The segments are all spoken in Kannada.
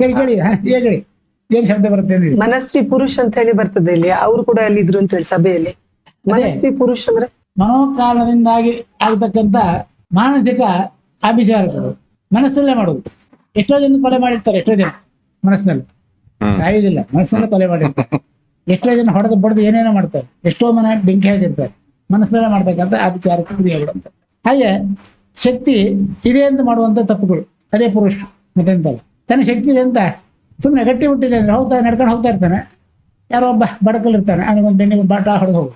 ಕೇಳಿ ಕೇಳಿ ಹಾ, ಹೇಳಿ ಏನ್ ಶಬ್ದ ಬರುತ್ತೆ ಅಂದ್ರಿ ಮನಸ್ವಿ ಪುರುಷ್ ಅಂತ ಹೇಳಿ ಬರ್ತದೆ ಇಲ್ಲಿ. ಅವ್ರು ಕೂಡ ಅಲ್ಲಿ ಇದ್ರು ಅಂತ ಹೇಳಿ ಸಭೆಯಲ್ಲಿ. ಮನಸ್ವಿ ಪುರುಷ್ ಅಂದ್ರೆ? ಮನೋಕಾರಣದಿಂದಾಗಿ ಆಗ್ತಕ್ಕಂತ ಮಾನಸಿಕ ಅಭಿಚಾರಗಳು. ಮನಸ್ಸಲ್ಲೇ ಮಾಡುದು ಎಷ್ಟೋ ಜನ ಕೊಲೆ ಮಾಡಿರ್ತಾರೆ ಎಷ್ಟೋ ಜನ. ಮನಸ್ಸಿನಲ್ಲಿ. ಸಾಯುವುದಿಲ್ಲ. ಮನಸ್ಸಲ್ಲೇ ಕೊಲೆ ಮಾಡಿರ್ತಾರೆ. ಎಷ್ಟೋ ಜನ ಹೊಡೆದು ಬಡದು ಏನೇನೋ ಮಾಡ್ತಾರೆ. ಎಷ್ಟೋ ಮನೆ ಬೆಂಕಿ ಹಾಕಿರ್ತಾರೆ. ಮನಸ್ಸಲ್ಲೇ ಮಾಡ್ತಕ್ಕಂತ ಅಭಿಚಾರ ಕ್ರಿಯೆಗಳು ಅಂತ ಹಾಗೆ ಶಕ್ತಿ ಇದೆ ಅಂತ ಮಾಡುವಂತ ತಪ್ಪುಗಳು. ಅದೇ ಪುರುಷ. ಮತ್ತೆಂತಲ್ಲ? ತನ್ನ ಶಕ್ತಿ ಇದೆ ಅಂತ. ಸುಮ್ಮನೆ ಗಟ್ಟಿ ಬಿಟ್ಟಿದೆ ಅಂದ್ರೆ ಹೋಗ್ತಾ ನಡ್ಕೊಂಡು ಹೋಗ್ತಾ ಇರ್ತಾನೆ. ಯಾರೋ ಒಬ್ಬ ಬಡಕಲ್ ಇರ್ತಾನೆ. ಅವನಿಗೆ ಒಂದು ತೆಂಗಿನ ಬಾಟ ಹೊಡೆದು ಹೋಗು.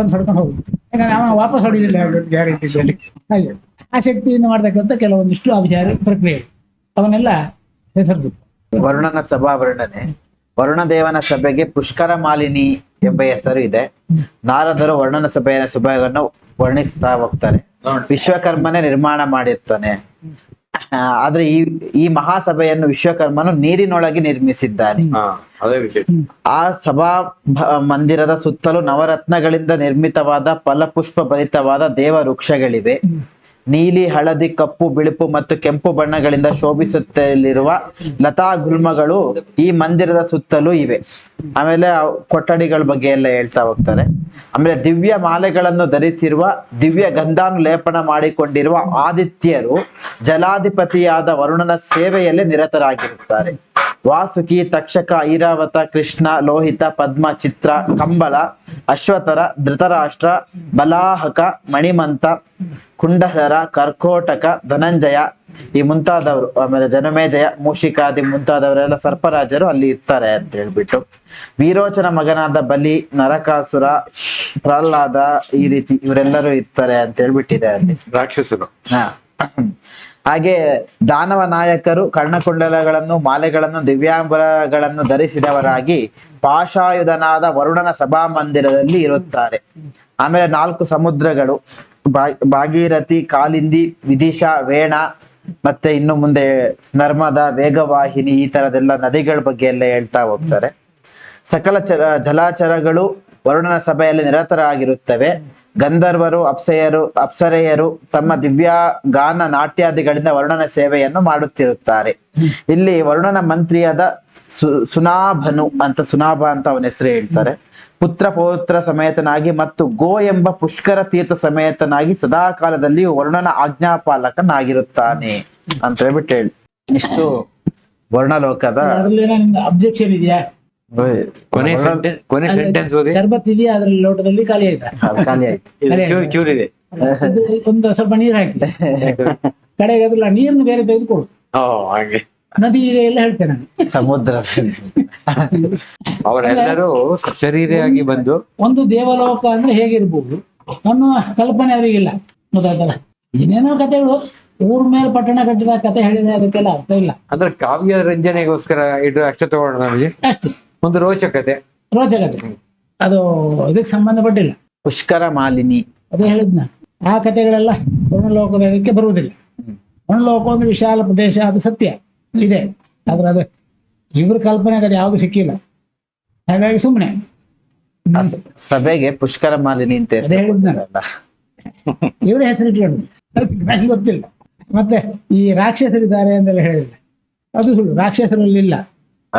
ಅಂತ ಹೊಡ್ಕೊಂಡು ಹೋಗು. ಯಾಕಂದ್ರೆ ಅವನ ವಾಪಸ್ ಹೊಡಿದಿಲ್ಲ ಗ್ಯಾರಂಟಿಯಲ್ಲಿ ಹಾಗೆ. ಆ ಶಕ್ತಿಯಿಂದ ಮಾಡ್ತಕ್ಕಂಥ ಕೆಲವೊಂದಿಷ್ಟು ಅಭಿಚಾರ ಪ್ರಕ್ರಿಯೆ ಅವನ್ನೆಲ್ಲ ಹೆಸರಿಸು. ವರುಣನ ಸಭಾ ವರ್ಣನೆ. ವರುಣದೇವನ ಸಭೆಗೆ ಪುಷ್ಕರ ಮಾಲಿನಿ ಎಂಬ ಹೆಸರು ಇದೆ. ನಾರದರು ವರ್ಣನ ಸಭೆಯ ಸಭೆಯನ್ನು ವರ್ಣಿಸ್ತಾ ಹೋಗ್ತಾರೆ. ವಿಶ್ವಕರ್ಮನೆ ನಿರ್ಮಾಣ ಮಾಡಿರ್ತಾನೆ. ಆದ್ರೆ ಈ ಈ ಮಹಾಸಭೆಯನ್ನು ವಿಶ್ವಕರ್ಮನು ನೀರಿನೊಳಗೆ ನಿರ್ಮಿಸಿದ್ದಾನೆ. ಆ ಸಭಾ ಭ- ಮಂದಿರದ ಸುತ್ತಲೂ ನವರತ್ನಗಳಿಂದ ನಿರ್ಮಿತವಾದ ಫಲಪುಷ್ಪ ಭರಿತವಾದ ದೇವ ವೃಕ್ಷಗಳಿವೆ ನೀಲಿ, ಹಳದಿ, ಕಪ್ಪು, ಬಿಳುಪು ಮತ್ತು ಕೆಂಪು ಬಣ್ಣಗಳಿಂದ ಶೋಭಿಸುತ್ತಲಿರುವ ಲತಾ ಗುಲ್ಮಗಳು ಈ ಮಂದಿರದ ಸುತ್ತಲೂ ಇವೆ. ಆಮೇಲೆ ಕೊಠಡಿಗಳ ಬಗ್ಗೆ ಎಲ್ಲ ಹೇಳ್ತಾ ಹೋಗ್ತಾರೆ. ಆಮೇಲೆ ದಿವ್ಯ ಮಾಲೆಗಳನ್ನು ಧರಿಸಿರುವ, ದಿವ್ಯ ಗಂಧಾನು ಲೇಪನ ಮಾಡಿಕೊಂಡಿರುವ ಆದಿತ್ಯರು ಜಲಾಧಿಪತಿಯಾದ ವರುಣನ ಸೇವೆಯಲ್ಲಿ ನಿರತರಾಗಿರುತ್ತಾರೆ. ವಾಸುಕಿ ತಕ್ಷಕ ಐರಾವತ ಕೃಷ್ಣ ಲೋಹಿತ ಪದ್ಮ ಚಿತ್ರ ಕಂಬಳ ಅಶ್ವತರ ಧೃತರಾಷ್ಟ್ರ ಬಲಾಹಕ ಮಣಿಮಂತ ಕುಂಡಹರ ಕರ್ಕೋಟಕ ಧನಂಜಯ ಈ ಮುಂತಾದವರು. ಆಮೇಲೆ ಜನಮೇಜಯ ಮೂಷಿಕಾದಿ ಮುಂತಾದವರೆಲ್ಲ ಸರ್ಪರಾಜರು ಅಲ್ಲಿ ಇರ್ತಾರೆ ಅಂತ ಹೇಳ್ಬಿಟ್ಟು. ವೀರೋಚನ ಮಗನಾದ ಬಲಿ ನರಕಾಸುರ ಪ್ರಹ್ಲಾದ ಈ ರೀತಿ ಇವರೆಲ್ಲರೂ ಇರ್ತಾರೆ ಅಂತ ಹೇಳ್ಬಿಟ್ಟಿದೆ ಅಲ್ಲಿ. ರಾಕ್ಷಸರು. ಹಾ. ಹಾಗೆ ದಾನವ ನಾಯಕರು ಕರ್ಣಕುಂಡಲಗಳನ್ನು, ಮಾಲೆಗಳನ್ನು, ದಿವ್ಯಾಂಬರಗಳನ್ನು ಧರಿಸಿದವರಾಗಿ ಪಾಶಾಯುಧನಾದ ವರುಣನ ಸಭಾ ಮಂದಿರದಲ್ಲಿ ಇರುತ್ತಾರೆ. ಆಮೇಲೆ ನಾಲ್ಕು ಸಮುದ್ರಗಳು ಭಾಗೀರಥಿ ಕಾಲಿಂದಿ ವಿದಿಶಾ ವೇಣ, ಮತ್ತೆ ಇನ್ನು ಮುಂದೆ ನರ್ಮದಾ, ವೇಗವಾಹಿನಿ ಈ ತರದೆಲ್ಲ ನದಿಗಳ ಬಗ್ಗೆ ಎಲ್ಲ ಹೇಳ್ತಾ ಹೋಗ್ತಾರೆ. ಸಕಲ ಚರ, ಜಲಾಚರಗಳು ವರುಣನ ಸಭೆಯಲ್ಲಿ ನಿರತರಾಗಿರುತ್ತವೆ. ಗಂಧರ್ವರು, ಅಪ್ಸೆಯರು, ಅಪ್ಸರೆಯರು ತಮ್ಮ ದಿವ್ಯ ಗಾನ ನಾಟ್ಯಾದಿಗಳಿಂದ ವರ್ಣನ ಸೇವೆಯನ್ನು ಮಾಡುತ್ತಿರುತ್ತಾರೆ. ಇಲ್ಲಿ ವರುಣನ ಮಂತ್ರಿಯಾದ ಸುನಾಭನು ಅಂತ, ಸುನಾಭ ಅಂತ ಅವನ ಹೆಸರು ಹೇಳ್ತಾರೆ. ಪುತ್ರ ಪೌತ್ರ ಸಮೇತನಾಗಿ ಮತ್ತು ಗೋ ಎಂಬ ಪುಷ್ಕರ ತೀರ್ಥ ಸಮೇತನಾಗಿ ಸದಾ ಕಾಲದಲ್ಲಿ ವರುಣನ ಆಜ್ಞಾಪಾಲಕನಾಗಿರುತ್ತಾನೆ ಅಂತ ಹೇಳ್ಬಿಟ್ಟು ಹೇಳಿ. ಇಷ್ಟು ವರ್ಣಲೋಕದ ಅಬ್ಜೆಕ್ಷನ್ ಇದೆಯಾ ಕೊನೆ ವರ್ಣ- ಕೊನೆ ಸೆಂಟೆನ್ಸ್ ಓದಿ. ಶರ್ಬತ್ ಇದೆಯಾ? ಅದ್ರಲ್ಲಿ ಲೋಟದಲ್ಲಿ ಖಾಲಿ ಆಯ್ತಾ? ಖಾಲಿ ಆಯ್ತು. ಇದು ಚೂರ್ ಚೂರ್ ಇದೆ ಒಂದು ಸ್ವಲ್ಪ ನೀರು ಹಾಕಿ. ಕಡೆಗೆ ಅದ್ರಲ್ಲ ನೀರನ್ನು ಬೇರೆ ತೆಗೆದುಕೊಡು ಹಾ ಹಾಗೆ. ನದಿ ಇದೆ ಎಲ್ಲ ಹೇಳ್ತೇನೆ ನಾನು. ಸಮುದ್ರ. ಅವರೆಲ್ಲರೂ ಸಶರೀರಿಯಾಗಿ ಬಂದು ಒಂದು ದೇವಲೋಕ ಅಂದ್ರೆ ಹೇಗಿರ್ಬೋದು? ಅನ್ನೋ ಕಲ್ಪನೆ ಅವರಿಗಿಲ್ಲ ಗೊತ್ತಾಯ್ತಲ್ಲ? ಏನೇನೋ ಕಥೆಗಳು ಊರ್ ಮೇಲೆ ಪಟ್ಟಣ ಕಟ್ಟಿದ ಕತೆ ಹೇಳಿದ್ರೆ ಅದಕ್ಕೆಲ್ಲ ಅರ್ಥ ಇಲ್ಲ. ಅಂದ್ರೆ ಕಾವ್ಯ ರಂಜನೆಗೋಸ್ಕರ ಇದು ಅಷ್ಟೇ ತಗೊಂಡ್ರೆ ನಮಗೆ? ಅಷ್ಟೇ. ಒಂದು ರೋಚಕತೆ ರೋಚಕತೆ ಅದು ಇದಕ್ಕೆ ಸಂಬಂಧಪಟ್ಟಿಲ್ಲ. ಪುಷ್ಕರ ಮಾಲಿನಿ. ಅದೇ ಹೇಳಿದ್ನ. ಆ ಕಥೆಗಳೆಲ್ಲ ವರ್ಣಲೋಕದ ಇದಕ್ಕೆ ಬರುವುದಿಲ್ಲ. ವರ್ಣಲೋಕ ಒಂದು ವಿಶಾಲ ಪ್ರದೇಶ ಅದು ಸತ್ಯ. ಇದೆ. ಆದ್ರೆ ಅದು ಇವ್ರ ಕಲ್ಪನೆ ಅದು ಯಾವ್ದು ಸಿಕ್ಕಿಲ್ಲ. ಹಾಗಾಗಿ ಸುಮ್ಮನೆ ಸಭೆಗೆ ಪುಷ್ಕರ ಮಾಲಿನಿ ಅಂತ ಹೇಳಿದ್ನಲ್ಲ. ಇವರ ಹೆಸರು ಇಟ್ಕೊಂಡು ನಂಗೆ ಗೊತ್ತಿಲ್ಲ. ಮತ್ತೆ ಈ ರಾಕ್ಷಸರಿದ್ದಾರೆ ಅಂತೆಲ್ಲ ಹೇಳಿದ್ರೆ ಅದು ಸುಳ್ಳು. ರಾಕ್ಷಸರಲ್ಲಿ ಇಲ್ಲ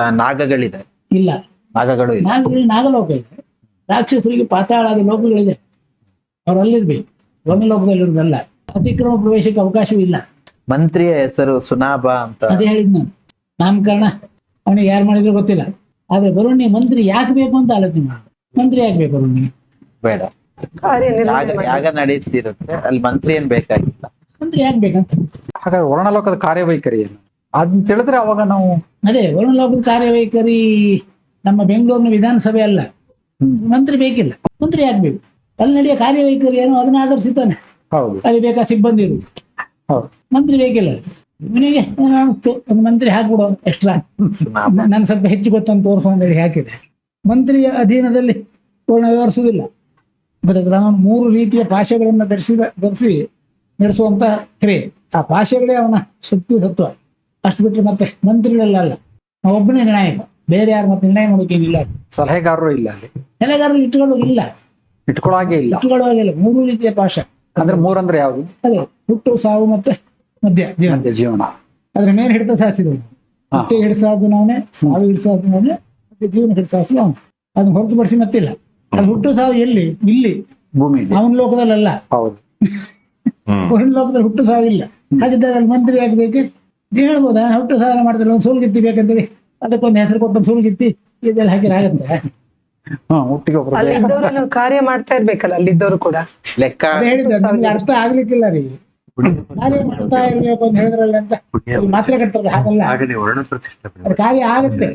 ನಾಗಗಳಿದೆ ಇಲ್ಲ. ನಾಗಗಳು ಇಲ್ಲ. ನಾಗರಲ್ಲಿ ನಾಗಲೋಕ ಇದೆ. ರಾಕ್ಷಸರಿಗೆ ಪಾತಾಳಾದ ಲೋಕಗಳಿದೆ ಅವ್ರು ಅಲ್ಲಿರ್ಬೇಕು. ಒಂದು ಲೋಕದಲ್ಲಿರುವುದಲ್ಲ ಅತಿಕ್ರಮ ಪ್ರವೇಶಕ್ಕೆ ಅವಕಾಶವೂ ಇಲ್ಲ. ಮಂತ್ರಿಯ ಹೆಸರು ಸುನಾಭ ಅಂತ. ಅದೇ ಹೇಳಿದ್ ನಾನು. ನಾಮಕರಣ. ಅವನಿಗೆ ಯಾರು ಮಾಡಿದ್ರು ಗೊತ್ತಿಲ್ಲ. ಆದ್ರೆ ಬರುಣಿ ಮಂತ್ರಿ ಯಾಕೆ ಬೇಕು ಅಂತ ಆಲೋಚನೆ ಮಾಡ ಮಂತ್ರಿ ಯಾಕೆ ಬೇಕು ಬರುಣಿ ಬೇಡ. ಯಾಗ ನಡೀತಿರುತ್ತೆ ಅಲ್ಲಿ ಮಂತ್ರಿ ಏನ್ ಬೇಕಾಗಿಲ್ಲ. ಮಂತ್ರಿ ಯಾಕೆ ಬೇಕಂತ? ಹಾಗಾದ್ರೆ ವರ್ಣಲೋಕದ ಕಾರ್ಯವೈಖರಿ ಏನು? ಅದನ್ನ ತಿಳಿದ್ರೆ ಅವಾಗ ನಾವು ಅದೇ ವರ್ಣಲೋಕದ ಕಾರ್ಯವೈಖರಿ ನಮ್ಮ ಬೆಂಗಳೂರಿನ ವಿಧಾನಸಭೆ ಅಲ್ಲ. ಮಂತ್ರಿ ಬೇಕಿಲ್ಲ. ಮಂತ್ರಿ ಆಗ್ಬೇಕು. ಬೇಕು ಅಲ್ಲಿ ನಡೆಯೋ ಕಾರ್ಯವೈಖರಿ ಏನೋ ಅದನ್ನ ಆಧರಿಸಿದ್ದಾನೆ. ಹೌದು. ಅಲ್ಲಿ ಬೇಕಾ ಸಿಬ್ಬಂದಿ ಇರುವುದು. ಹೌದು. ಮಂತ್ರಿ ಬೇಕಿಲ್ಲ. ಇವನಿಗೆ ಅನಿಸ್ತು ಒಂದು ಮಂತ್ರಿ ಹಾಕ್ಬಿಡೋ ಎಕ್ಸ್ಟ್ರಾ ನಾನು ಸ್ವಲ್ಪ ಹೆಚ್ಚು ಗೊತ್ತಂತ ತೋರಿಸೋ ಅಂತೇಳಿ ಹಾಕಿದೆ. ಮಂತ್ರಿಯ ಅಧೀನದಲ್ಲಿ ಪೂರ್ಣ ವಿವರಿಸುವುದಿಲ್ಲ ಬರೀ ಅವನು ಮೂರು ರೀತಿಯ ಭಾಷೆಗಳನ್ನ ಧರಿಸಿದ ಧರಿಸಿ ನಡೆಸುವಂತ ಕ್ರಿಯೆ. ಆ ಭಾಷೆಗಳೇ ಅವನ ಶಕ್ತಿ ಸತ್ವ. ಅಷ್ಟು ಬಿಟ್ಟರೆ ಮತ್ತೆ ಮಂತ್ರಿಗಳೆಲ್ಲ ಅಲ್ಲ. ನಾವು ಒಬ್ಬನೇ ನಿರ್ಣಾಯಕ ಬೇರೆ ಯಾರು ಮತ್ತೆ ನಿರ್ಣಯ ಮಾಡೋಕೇನಿಲ್ಲ ಸಲಹೆಗಾರರು ಇಲ್ಲ ಅಲ್ಲಿ. ಸಲಹೆಗಾರರು ಇಟ್ಕೊಳ್ಳೋದಿಲ್ಲ ಇಟ್ಕೊಳ್ಳೋ ಇಲ್ಲ. ಇಟ್ಕೊಳ್ಳೋಗಿಲ್ಲ ಮೂರು ರೀತಿಯ ಭಾಷೆ ಅಂದ್ರೆ ಮೂರಂದ್ರೆ ಯಾವುದು? ಅದೇ ಹುಟ್ಟು ಸಾವು ಮತ್ತೆ ಮಧ್ಯ ಜೀವನ. ಮಧ್ಯ ಜೀವನ. ಅದ್ರ ಮೇಲೆ ಹಿಡಿತ ಸಾಸಿದ್ರು ಮತ್ತೆ ಹಿಡಿಸಾದ್ರು ನಾವೇ ಸಾವು ಹಿಡಿಸಾದ್ರು ನಾವೇ ಮತ್ತೆ ಜೀವನ ಹಿಡಿಸಾಸಿದ್ರು ಅವನು ಅದನ್ನ ಹೊರತುಪಡಿಸಿ ಮತ್ತಿಲ್ಲ. ಅದು ಹುಟ್ಟು ಸಾವು ಎಲ್ಲಿ? ಇಲ್ಲಿ. ಭೂಮಿಯಲ್ಲಿ ಅವನ ಲೋಕದಲ್ಲ ಹೌದು. ಹೊರನ ಲೋಕದಲ್ಲಿ ಹುಟ್ಟು ಸಾವು ಹಾಗಿದ್ದಾಗ ಅಲ್ಲಿ ಮಂತ್ರಿ ಆಗ್ಬೇಕು ನೀವು ಹೇಳ್ಬೋದಾ? ಹುಟ್ಟು ಸಾಧನ ಮಾಡಿದ್ರೆ ಒಂದು ಸುಳ್ಗಿತ್ತಿ ಬೇಕಂತೇಳಿ. ಅದಕ್ಕೊಂದು ಹೆಸರು ಕೊಟ್ಟು ಸುಳ್ಗಿತ್ತಿ ಇದೆಲ್ಲ ಹಾಕಿದ್ರೆ ಆಗತ್ತೆ ಹಾ ಒಟ್ಟಿಗೆ ಕಾರ್ಯ ಮಾಡ್ತಾ ಇರ್ಬೇಕಲ್ಲ ಅಲ್ಲಿದ್ದವರು ಕೂಡ. ಲೆಕ್ಕ ಹೇಳಿದ್ರೆ ನಮ್ಗೆ ಅರ್ಥ ಆಗ್ಲಿಕ್ಕಿಲ್ಲ ರೀ. ಕಾರ್ಯ ಮಾಡ್ತಾ ಇರ್ಬೇಕು ಅಂತ ಹೇಳಿದ್ರಲ್ಲ ಅಂತ. ಮಾತ್ರ ಕಟ್ತಾರೆ ಹಾಗಲ್ಲ. ಅದು ಕಾರ್ಯ ಆಗತ್ತೆ.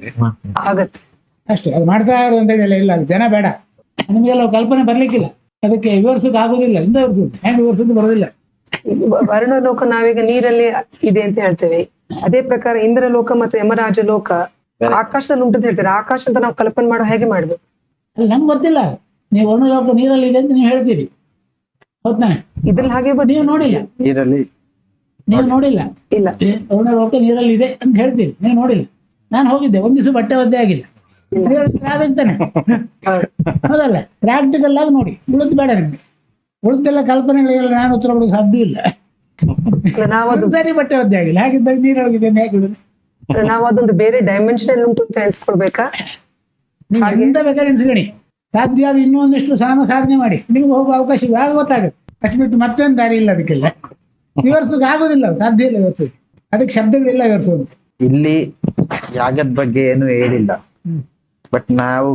ಆಗತ್ತೆ. ಅಷ್ಟೇ ಅದು ಮಾಡ್ತಾ ಇರು ಅಂತ ಹೇಳಿ ಇಲ್ಲ ಜನ ಬೇಡ. ನಮಗೆಲ್ಲ ಕಲ್ಪನೆ ಬರ್ಲಿಕ್ಕಿಲ್ಲ. ಅದಕ್ಕೆ ವಿವರಿಸೋಕೆ ಆಗೋದಿಲ್ಲ ಇಂದ ವಿವರಿಸೋದು ಹೆಂಗ್ ವಿವರಿಸೋದು ಬರೋದಿಲ್ಲ. ವರ್ಣಲೋಕ ನಾವೀಗ ನೀರಲ್ಲಿ ಇದೆ ಅಂತ ಹೇಳ್ತೇವೆ. ಅದೇ ಪ್ರಕಾರ ಇಂದ್ರ ಲೋಕ ಮತ್ತು ಯಮರಾಜ ಲೋಕ ಆಕಾಶದಲ್ಲಿ ಉಂಟು ಅಂತ ಹೇಳ್ತಾರೆ? ಆಕಾಶ ಅಂತ ನಾವು ಕಲ್ಪನೆ ಮಾಡೋ ಹೇಗೆ ಮಾಡ್ಬೇಕು? ಅಲ್ಲಿ ನಮ್ಗೆ ಗೊತ್ತಿಲ್ಲ. ನೀವು ವರ್ಣಲೋಕ ನೀರಲ್ಲಿ ಇದೆ ಅಂತ ನೀವು ಹೇಳ್ತೀರಿ. ಹೌದಾ ಇದ್ರಲ್ಲಿ ಹಾಗೆ ಬಟ್ ನೀವು ನೋಡಿಲ್ಲ. ನೀರಲ್ಲಿ. ನೀವು ನೋಡಿಲ್ಲ. ಇಲ್ಲ. ವರ್ಣಲೋಕ ನೀರಲ್ಲಿ ಇದೆ ಅಂತ ಹೇಳ್ತೀರಿ. ನೀವು ನೋಡಿಲ್ಲ. ನಾನು ಹೋಗಿದ್ದೆ. ಒಂದ್ ದಿವಸ ಬಟ್ಟೆ ಒದ್ದೆ ಆಗಿಲ್ಲ. ನೀರಲ್ಲಿ ಹೌದಲ್ಲ? ಪ್ರಾಕ್ಟಿಕಲ್ ಆಗಿ ನೋಡಿ. ಉಳಿದ್ ಬೇಡ ನಿಮ್ಗೆ. ಉಳಿದೆಲ್ಲ ಕಲ್ಪನೆಗಳಿಗೆಲ್ಲ ನಾನು ಉತ್ತರ ಕೊಡೋಕೆ ಸಾಧ್ಯ ಇಲ್ಲ. ಸರಿ ಬಟ್ಟೆ ಒದ್ದೆ ಆಗಿಲ್ಲ. ಹಾಗಿದ್ದಾಗ ನೀರೊಳಗಿದ್ದೇನೆ ಹೇಗೆ ನಾವು ಅದೊಂದು ಬೇರೆ ಡೈಮೆನ್ಷನ್ ಅಲ್ಲಿ ಉಂಟು ಅಂತ ಎಣಿಸ್ಕೊಳ್ಬೇಕಾ ನೀವು ಎಂತ ಬೇಕಾದ್ರೆ ಎಣಿಸ್ಕೊಳ್ಳಿ. ಸಾಧ್ಯ ಆದ್ರೆ ಇನ್ನೂ ಒಂದಿಷ್ಟು ಸಾಮ ಸಾಧನೆ ಮಾಡಿ. ನಿಮ್ಗೆ ಹೋಗುವ ಅವಕಾಶ ಇವಾಗ ಗೊತ್ತಾಗುತ್ತೆ. ಅಷ್ಟು ಬಿಟ್ಟು ಮತ್ತೊಂದು ದಾರಿ ಇಲ್ಲ ಅದಕ್ಕೆಲ್ಲ. ವಿವರಿಸೋಕೆ ಆಗೋದಿಲ್ಲ ಸಾಧ್ಯ ಇಲ್ಲ ವಿವರಿಸೋಕೆ ಅದಕ್ಕೆ ಶಬ್ದಗಳಿಲ್ಲ ವಿವರಿಸೋದು ಇಲ್ಲಿ ಯಾಗದ ಬಗ್ಗೆ ಏನು ಹೇಳಿಲ್ಲ. ಬಟ್ ನಾವು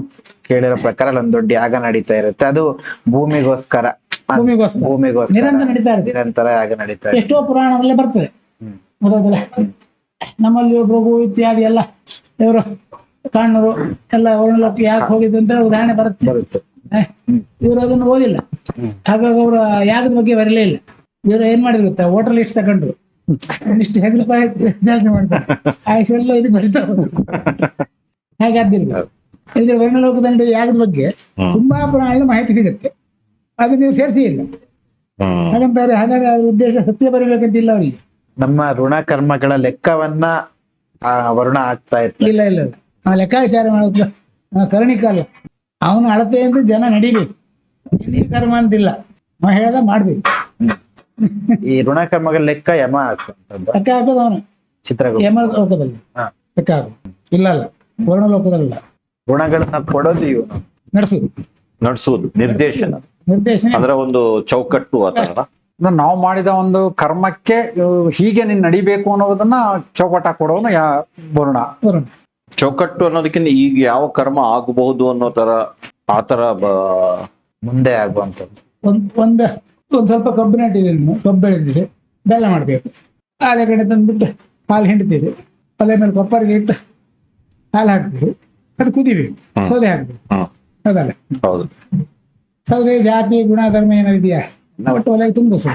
ಕೇಳಿರೋ ಪ್ರಕಾರ ಒಂದು ದೊಡ್ಡ ಯಾಗ ನಡೀತಾ ಇರುತ್ತೆ. ಅದು ಭೂಮಿಗೋಸ್ಕರ. ಭೂಮಿಗೋಸ್ಕರ. ಭೂಮಿಗೋಸ್ಕರ. ನಿರಂತರ ನಡೀತಾ ಇರುತ್ತೆ. ನಿರಂತರ ಆಗ ನಡೀತಾ ಇರುತ್ತೆ. ಎಷ್ಟೋ ಪುರಾಣದಲ್ಲೇ ಬರ್ತದೆ. ಹ್ಮ್. ಗೊತ್ತಾಯ್ತಲ್ಲ ನಮ್ಮಲ್ಲಿ ಭೃಗು ಇತ್ಯಾದಿ ಎಲ್ಲ ಇವರು ಕಾಣರು ಎಲ್ಲ ವರ್ಣಲೋಕ ಯಾಕೆ ಹೋಗಿದ್ದು ಅಂತ ಉದಾಹರಣೆ ಬರುತ್ತೆ. ಬರುತ್ತೆ. ಇವರು ಅದನ್ನು ಓದಿಲ್ಲ. ಹಾಗಾಗಿ ಅವರು ಯಾಗದ ಬಗ್ಗೆ ಬರಲೇ ಇಲ್ಲ. ಇವರು ಏನ್ ಮಾಡಿದ್ರು ಗೊತ್ತಾ? ಹೋಟೆಲ್ ಇಷ್ಟು ತಗೊಂಡ್ರು. ಒಂದಿಷ್ಟು ಹೆಸರು ರೂಪಾಯಿ ಜಾಸ್ತಿ ಮಾಡ್ತಾರೆ. ಆಯ್ಸೆಲ್ಲ ಇದು ಬರಿತಾ ಹೋದ್ರು. ಹಾಗಾದಿಲ್ಲ ಇಲ್ಲಿ ವರ್ಣಲೋಕದಂಡ ಯಾಗದ ಬಗ್ಗೆ ತುಂಬಾ ಪುರಾಣ ಮಾಹಿತಿ ಸಿಗುತ್ತೆ. ಅದು ನೀವು ಸೇರಿಸಿ ಇಲ್ಲ. ಹಾಗಂತಾರೆ ಹಾಗಾದ್ರೆ ಅವ್ರ ಉದ್ದೇಶ ಸತ್ಯ ಬರೀಬೇಕಂತಿಲ್ಲ ಅವರಿಗೆ. ನಮ್ಮ ಋಣ ಕರ್ಮಗಳ ಲೆಕ್ಕವನ್ನ ವರುಣ ಆಗ್ತಾ ಇರ್ತಾರೆ. ಇಲ್ಲ ಇಲ್ಲ ಆ ಲೆಕ್ಕಾಚಾರ ಮಾಡೋದು ಆ ಅವನ ಅಳತೆ ಅಂತ ಜನ ನಡಿಬೇಕು. ಕರ್ಮ ಅಂತಿಲ್ಲ. ನಾವು ಹೇಳ್ದ ಮಾಡ್ಬೇಕು. ಈ ಋಣ ಕರ್ಮಗಳ ಲೆಕ್ಕ ಯಮ ಆಗ್ತಂತದ್ದು ಲೆಕ್ಕ ಹಾಕೋದು ಅವನು. ಚಿತ್ರ ಯಮ ಲೋಕದಲ್ಲಿ. ಲೆಕ್ಕ ಹಾಕೋದು. ಇಲ್ಲ ಅಲ್ಲ ವರ್ಣ ಲೋಕದಲ್ಲ ಋಣಗಳನ್ನ ಕೊಡೋದು ಇವನು. ನಡೆಸುದು. ನಡೆಸುವುದು ನಿರ್ದೇಶನ. ನಿರ್ದೇಶನ ಅಂದ್ರೆ ಒಂದು ಚೌಕಟ್ಟು ಆತರ ತರ ನಾವು ಮಾಡಿದ ಒಂದು ಕರ್ಮಕ್ಕೆ ಹೀಗೆ ನೀನ್ ನಡಿಬೇಕು ಅನ್ನೋದನ್ನ ಚೌಕಟ್ಟ ಕೊಡೋನು ಯಾ ವರ್ಣ. ಚೌಕಟ್ಟು ಅನ್ನೋದಕ್ಕಿಂತ ಈಗ ಯಾವ ಕರ್ಮ ಆಗಬಹುದು ಅನ್ನೋ ತರ ಆತರ ಬ- ಮುಂದೆ ಆಗುವಂತ ಒಂದ್ ಒಂದ ಒಂದ್ ಸ್ವಲ್ಪ ಕಬ್ಬು ಇದೆ ನೀವು ಕಬ್ಬು ಬೆಳೆದಿರಿ ಬೆಲ್ಲ ಮಾಡ್ಬೇಕು. ಆಲೆ ಕಡೆ ತಂದ್ಬಿಟ್ಟು ಹಾಲು ಹಿಂಡ್ತೀರಿ. ಅದೇ ಮೇಲೆ ಕೊಪ್ಪರಿಗೆ ಇಟ್ಟು ಹಾಲು ಹಾಕ್ತೀರಿ. ಅದು ಕುದಿಬೇಕು ಸೋದೆ ಹಾಕ್ಬೇಕು. ಅದಲ್ಲ ಹೌದಲ್ಲ? ಹೌದು. ಸೌದೆ ಜಾತಿ ಗುಣ ಧರ್ಮ ಏನಿದೆಯಾ ಇದೆಯಾ? ಒಟ್ಟು ಒಲೆಗೆ ತುಂಬಿಸ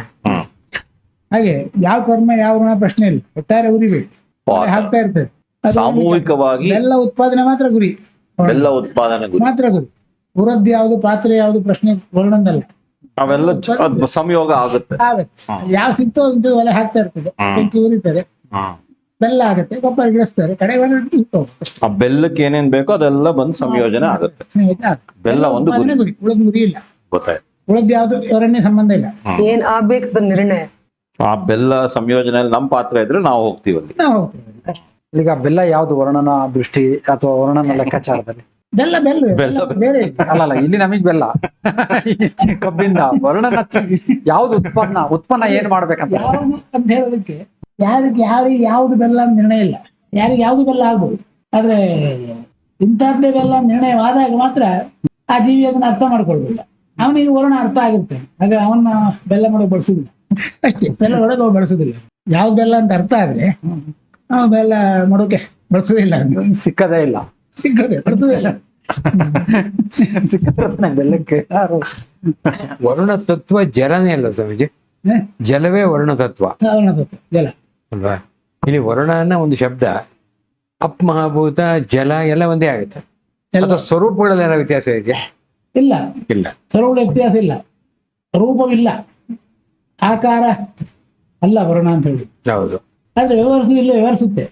ಹಾಗೆ ಯಾವ ಕರ್ಮ ಯಾವ ಗುಣ ಪ್ರಶ್ನೆ ಇಲ್ಲ. ಒಟ್ಟಾರೆ ಉರಿಬೇಕು. ಹಾಕ್ತಾ ಇರ್ತದೆ ಸಾಮೂಹಿಕವಾಗಿ ಎಲ್ಲ ಉತ್ಪಾದನೆ ಮಾತ್ರ ಗುರಿ. ಬೆಲ್ಲ ಉತ್ಪಾದನೆ ಗುರಿ. ಮಾತ್ರ ಗುರಿ. ಉರದ್ದು ಯಾವ್ದು ಪಾತ್ರೆ ಯಾವ್ದು ಪ್ರಶ್ನೆ ಒಳ್ಳೊಂದಲ್ಲ ಅವೆಲ್ಲ ಸಂಯೋಗ ಆಗುತ್ತೆ. ಯಾವ ಸಿಕ್ತೋ ಅಂತ ಒಲೆ ಹಾಕ್ತಾ ಇರ್ತದೆ. ಬೆಂಕಿ ಉರಿತಾರೆ ಬೆಲ್ಲ ಆಗುತ್ತೆ ಗೊಬ್ಬರ ಗಿಳಿಸ್ತಾರೆ ಕಡೆ ಆ ಬೆಲ್ಲಕ್ಕೆ ಏನೇನ್ ಬೇಕೋ ಅದೆಲ್ಲ ಬಂದು ಸಂಯೋಜನೆ ಆಗುತ್ತೆ. ಬೆಲ್ಲ ಒಂದು ಗುರಿ. ಉಳಿದ ಗುರಿ ಇಲ್ಲ. ಗೊತ್ತಾಯ್ತು. ಉಳಿದ ಯಾವ್ದು ಎರಡನೇ ಸಂಬಂಧ ಇಲ್ಲ. ಏನ್ ಆಗ್ಬೇಕು ನಿರ್ಣಯ? ಆ ಬೆಲ್ಲ ಸಂಯೋಜನೆ ನಮ್ ಪಾತ್ರ ಇದ್ರೆ ನಾವು ಹೋಗ್ತೀವಿ ಅಲ್ಲಿ. ನಾವು ಹೋಗ್ತೀವಿ ಈಗ ಬೆಲ್ಲ ಯಾವ್ದು ವರ್ಣನ ದೃಷ್ಟಿ ಅಥವಾ ವರ್ಣನ ಲೆಕ್ಕಾಚಾರದಲ್ಲಿ? ಬೆಲ್ಲ ಬೆಲ್ಲ ಬೆಲ್ಲ, ಬೇರೆ. ಅಲ್ಲಲ್ಲ ಇಲ್ಲಿ ನಮಗ್ ಬೆಲ್ಲ. ಕಬ್ಬಿಂದ ವರ್ಣನ ಯಾವ್ದು ಉತ್ಪನ್ನ ಉತ್ಪನ್ನ ಏನ್ ಮಾಡ್ಬೇಕಂತ? ಯಾವ್ದು ಅಂತ ಹೇಳೋದಕ್ಕೆ ಯಾವ್ದಕ್ಕೆ ಯಾರಿಗೆ ಯಾವ್ದು ಬೆಲ್ಲ ಅಂತ ನಿರ್ಣಯ ಇಲ್ಲ. ಯಾರಿಗೆ ಯಾವ್ದು ಬೆಲ್ಲ ಆಗ್ಬೋದು. ಆದ್ರೆ ಇಂಥದ್ದೇ ಬೆಲ್ಲ ಅಂತ ನಿರ್ಣಯವಾದಾಗ ಮಾತ್ರ ಆ ಜೀವಿ ಅದನ್ನ ಅರ್ಥ ಮಾಡ್ಕೊಳ್ಬೇಕು ಅವನಿಗೆ ವರ್ಣ ಅರ್ಥ ಆಗುತ್ತೆ ಹಾಗೆ ಅವನ್ನ ಬೆಲ್ಲ ಮಾಡೋಕೆ ಬಳಸುದಿಲ್ಲ. ಅಷ್ಟೇ. ಬೆಲ್ಲ ಒಳಗೆ ಅವ್ರು ಬಳಸುದಿಲ್ಲ. ಯಾವ್ದು ಬೆಲ್ಲ ಅಂತ ಅರ್ಥ ಆದ್ರೆ ಆ ಬೆಲ್ಲ ಮಾಡೋಕೆ ಬಳಸುದಿಲ್ಲ. ಸಿಕ್ಕದೇ ಇಲ್ಲ. ಸಿಕ್ಕದೆ ಬಳಸುದಿಲ್ಲ ಬೆಲ್ಲಕ್ಕೆ ವರ್ಣ ವರುಣ ತತ್ವ ಜಲನೇ ಅಲ್ಲ ಸ್ವಾಮೀಜಿ? ಜಲವೇ ವರ್ಣ ತತ್ವ ವರ್ಣ ತತ್ವ ಜಲ. ಅಲ್ವಾ? ಇಲ್ಲಿ ವರುಣ ಅನ್ನೋ ಒಂದು ಶಬ್ದ ಅಪ್ ಮಹಾಭೂತ ಜಲ ಎಲ್ಲ ಒಂದೇ ಆಗುತ್ತೆ. ಸ್ವರೂಪಗಳಲ್ಲಿ ಏನೋ ವ್ಯತ್ಯಾಸ ಇದೆಯಾ? ಇಲ್ಲ. ಇಲ್ಲ. ಸ್ವರೂಪ ವ್ಯತ್ಯಾಸ ಇಲ್ಲ. ರೂಪವಿಲ್ಲ. ಆಕಾರ ಅಲ್ಲ ವರುಣ ಅಂತ ಹೇಳಿ. ಹೌದು. ಆದ್ರೆ ವ್ಯವಹರಿಸುವುದಿಲ್ಲ ವ್ಯವಹರಿಸುತ್ತೆ.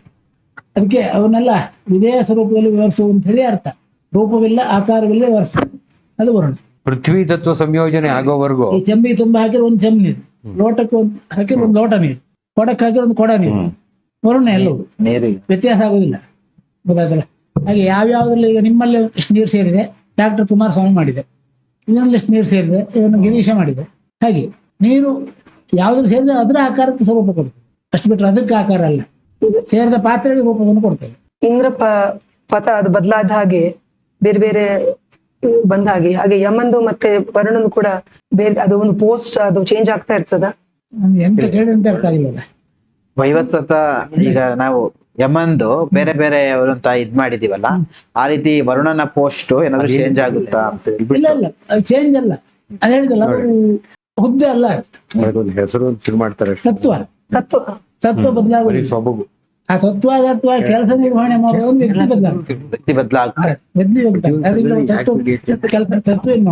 ಅದಕ್ಕೆ ಅವನ್ನೆಲ್ಲ ಇದೇ ಸ್ವರೂಪದಲ್ಲಿ ವಿವರಿಸು ಅಂತ ಹೇಳಿ ಅರ್ಥ. ರೂಪವಿಲ್ಲ ಆಕಾರವಿಲ್ಲ ವ್ಯವಹರಿಸುತ್ತೆ. ಅದು ವರ್ಣ. ಪೃಥ್ವಿ ತತ್ವ ಸಂಯೋಜನೆ ಆಗೋವರೆಗೂ. ಈ ತುಂಬಾ ತುಂಬ ಹಾಕಿರೋ ಒಂದು ಚೆಂಬು ನೀರು. ಲೋಟಕ್ಕೆ ಒಂದು ಹಾಕಿರೋ ಒಂದು ಲೋಟ ನೀರು. ಕೊಡಕ್ಕೆ ಹಾಕಿರೋ ಒಂದು ಕೊಡ ನೀರು ವರುಣ ಎಲ್ಲವೂ ನೀರಿಗೆ ವ್ಯತ್ಯಾಸ ಆಗುದಿಲ್ಲ. ಗೊತ್ತಾಯ್ತಲ್ಲ? ಹಾಗೆ ಯಾವ್ಯಾವ್ದ್ರಲ್ಲಿ ಈಗ ನಿಮ್ಮಲ್ಲಿ ಎಷ್ಟು ನೀರು ಸೇರಿದೆ. ಡಾಕ್ಟರ್ ಕುಮಾರಸ್ವಾಮಿ ಮಾಡಿದೆ. ಇವನಲ್ಲಿ ಎಷ್ಟು ನೀರು ಸೇರಿದೆ. ಇವನು ಗಿರೀಶ ಮಾಡಿದೆ. ಹಾಗೆ ನೀರು ಯಾವ್ದ್ರಲ್ಲಿ ಸೇರಿದೆ ಅದರ ಆಕಾರಕ್ಕೆ ಸ್ವರೂಪ ಕೊಡ್ತದೆ. ಅಷ್ಟು ಬಿಟ್ಟರೆ ಅದಕ್ಕೆ ಆಕಾರ ಅಲ್ಲ. ಸೇರಿದ ಪಾತ್ರೆಗೆ ರೂಪವನ್ನು ಕೊಡ್ತೇವೆ ಇಂದ್ರ ಪ ಪಥ ಅದು ಬದಲಾದ ಹಾಗೆ ಬೇರೆ ಬೇರೆ ಬಂದ ಹಾಗೆ. ಹಾಗೆ ಯಮಂದು ಮತ್ತೆ ವರುಣನ್ ಕೂಡ ಬೇರೆ ಅದು ಒಂದು ಪೋಸ್ಟ್ ಅದು ಚೇಂಜ್ ಆಗ್ತಾ ಇರ್ತದ. ಎಂತ ಕೇಳಿ ಅಂತ ಅರ್ಥ ಆಗಿಲ್ಲ. ವೈವಸ್ವತ ಈಗ ನಾವು ಯಮಂದು ಬೇರೆ ಬೇರೆ ಅಂತ ಇದ್ ಮಾಡಿದೀವಲ್ಲ ಆ ರೀತಿ ವರುಣನ ಪೋಸ್ಟ್ ಏನಾದ್ರು ಚೇಂಜ್ ಆಗುತ್ತಾ ಅಂತ ಇಲ್ಲ ಇಲ್ಲ. ಚೇಂಜ್ ಅಲ್ಲ. ಅದು ಹೇಳಿದಲ್ಲ ಹುದ್ದೆ ಅಲ್ಲ. ಹೆಸರು ಶುರು ಮಾಡ್ತಾರೆ. ತತ್ವ. ತತ್ವ. ತತ್ವ ಬದಲಾಗ ಸೊಬಗು. ಆ ತತ್ವ ತತ್ವ ಕೆಲಸ ನಿರ್ವಹಣೆ ಮಾಡುವ ಒಂದು ವ್ಯಕ್ತಿ ಬದಲಾಗುತ್ತೆ ವ್ಯಕ್ತಿ ಬದಲಾಗ ವ್ಯಕ್ತಿ ಬದಲಾಗುತ್ತೆ ಅದಿಲ್ಲ ತತ್ವ ಕೆಲಸ ತತ್ವ ಏನ್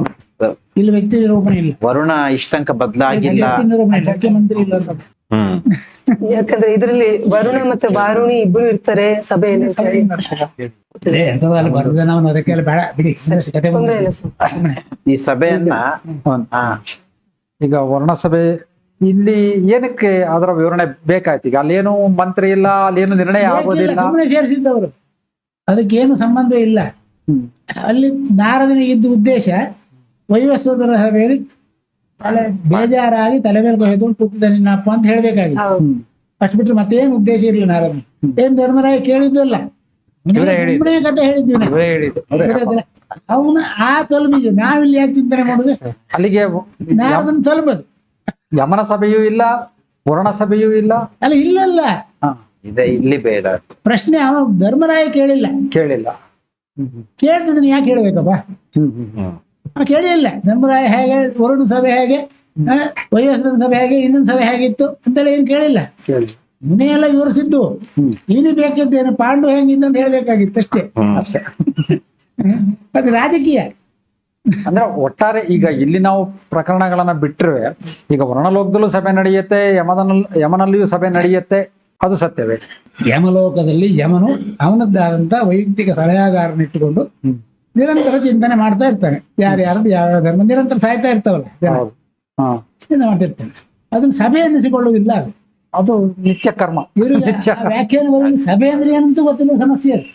ಇಲ್ಲಿ. ವ್ಯಕ್ತಿ ನಿರೂಪಣೆ ಇಲ್ಲ. ವರುಣ ಇಷ್ಟಂಕ ಬದಲಾಗಿಲ್ಲ. ಮುಖ್ಯಮಂತ್ರಿ ಇಲ್ಲ ಯಾಕಂದ್ರೆ ಇದರಲ್ಲಿ ವರುಣ ಮತ್ತೆ ವಾರುಣಿ ಇಬ್ರು ಇರ್ತಾರೆ ಸಭೆಯಲ್ಲಿ. ಈ ಸಭೆಯನ್ನ ಈಗ ಹಾ ಈಗ ವರ್ಣಸಭೆ ಇಲ್ಲಿ ಏನಕ್ಕೆ ಅದರ ವಿವರಣೆ ಬೇಕಾಯ್ತು? ಈಗ ಅಲ್ಲೇನು ಮಂತ್ರಿ ಇಲ್ಲ ಅಲ್ಲೇನು ನಿರ್ಣಯ ಆಗೋದಿಲ್ಲ. ಸೇರಿಸಿದ್ದವರು. ಅದಕ್ಕೇನು ಸಂಬಂಧ ಇಲ್ಲ. ಅಲ್ಲಿ ನಾರದನಿಗೆ ಇದ್ದ ಉದ್ದೇಶ ವೈವಸ್ವತರ ಸಭೆಯಲ್ಲಿ ತಲೆ ಬೇಜಾರಾಗಿ ತಲೆ ಮೇಲೆ ಕೊಯ್ದುಕೊಂಡು ಕೂತಿದ್ದ ನಿನ್ನಪ್ಪ ಅಂತ ಹೇಳ್ಬೇಕಾಗಿತ್ತು ಅಷ್ಟು ಬಿಟ್ರೆ ಮತ್ತೇನು ಉದ್ದೇಶ ಇರಲಿಲ್ಲ ನಾರದನ. ಏನ್ ಧರ್ಮರಾಯ ಕೇಳಿದ್ದು ಅಲ್ಲ ಕಥೆ ಹೇಳಿದ್ವಿ? ಅವನ ಆ ತಲುಪಿಗೆ ನಾವಿಲ್ಲಿ ಯಾಕೆ ಚಿಂತನೆ ಮಾಡುದು? ಅಲ್ಲಿಗೆ ನಾರದನ್ ತಲುಪದು. ಯಮನ ಸಭೆಯೂ ಇಲ್ಲ ವರ್ಣ ಸಭೆಯೂ ಇಲ್ಲ. ಅಲ್ಲ ಇಲ್ಲಲ್ಲ. ಅಲ್ಲ ಇದೆ ಇಲ್ಲಿ ಬೇಡ. ಪ್ರಶ್ನೆ ಅವ ಧರ್ಮರಾಯ ಕೇಳಿಲ್ಲ. ಕೇಳಿಲ್ಲ. ಕೇಳ್ತಿದ್ದನ್ನ ಯಾಕೆ ಹೇಳ್ಬೇಕಪ್ಪ? ಹ್ಮ್ ಹ್ಮ್ ಹ್ಮ್. ಕೇಳಿಲ್ಲ. ಧರ್ಮರಾಯ ಹೇಗೆ ವರುಣ ಸಭೆ ಹೇಗೆ ವಯಸ್ಸಿನ ಸಭೆ ಹೇಗೆ ಇನ್ನೊಂದು ಸಭೆ ಹೇಗಿತ್ತು ಅಂತೇಳಿ ಏನ್ ಕೇಳಿಲ್ಲ. ಕೇಳಿ ಇವನೇ ಎಲ್ಲ ವಿವರಿಸಿದ್ದು. ಇನ್ನು ಇವನು ಬೇಕಿದ್ದೇನು ಪಾಂಡು ಹೆಂಗಿದ್ದ ಅಂತ ಹೇಳ್ಬೇಕಾಗಿತ್ತು ಅಷ್ಟೇ ಅಷ್ಟೇ ಅದು ರಾಜಕೀಯ. ಅಂದ್ರೆ ಒಟ್ಟಾರೆ ಈಗ ಇಲ್ಲಿ ನಾವು ಪ್ರಕರಣಗಳನ್ನ ಬಿಟ್ಟರೆ ಈಗ ವರ್ಣಲೋಕದಲ್ಲೂ ಸಭೆ ನಡೆಯುತ್ತೆ ಯಮದನಲ್ಲಿ ಯಮನಲ್ಲಿಯೂ ಸಭೆ ನಡೆಯುತ್ತೆ ಅದು ಸತ್ಯವೇ. ಯಮಲೋಕದಲ್ಲಿ ಯಮನು ಅವನದ್ದಾದಂತ ವೈಯಕ್ತಿಕ ಸಲಹೆಗಾರನ ಇಟ್ಟುಕೊಂಡು ನಿರಂತರ ಚಿಂತನೆ ಮಾಡ್ತಾ ಇರ್ತಾನೆ. ಯಾರ್ಯಾರದ್ದು ಯಾವ ಧರ್ಮ ನಿರಂತರ ಸಾಯ್ತಾ ಇರ್ತಾವಲ್ಲ ಚಿಂತನೆ ಮಾಡ್ತಿರ್ತಾನೆ ಅದನ್ನ ಸಭೆ ಅನ್ನಿಸಿಕೊಳ್ಳುವುದಿಲ್ಲ ಅದು. ಅದು ನಿತ್ಯ ಕರ್ಮ. ವ್ಯಾಖ್ಯಾನ ಸಭೆ ಅಂದ್ರೆ ಏನಂತೂ ಗೊತ್ತಿಲ್ಲ ಸಮಸ್ಯೆ ಅದು.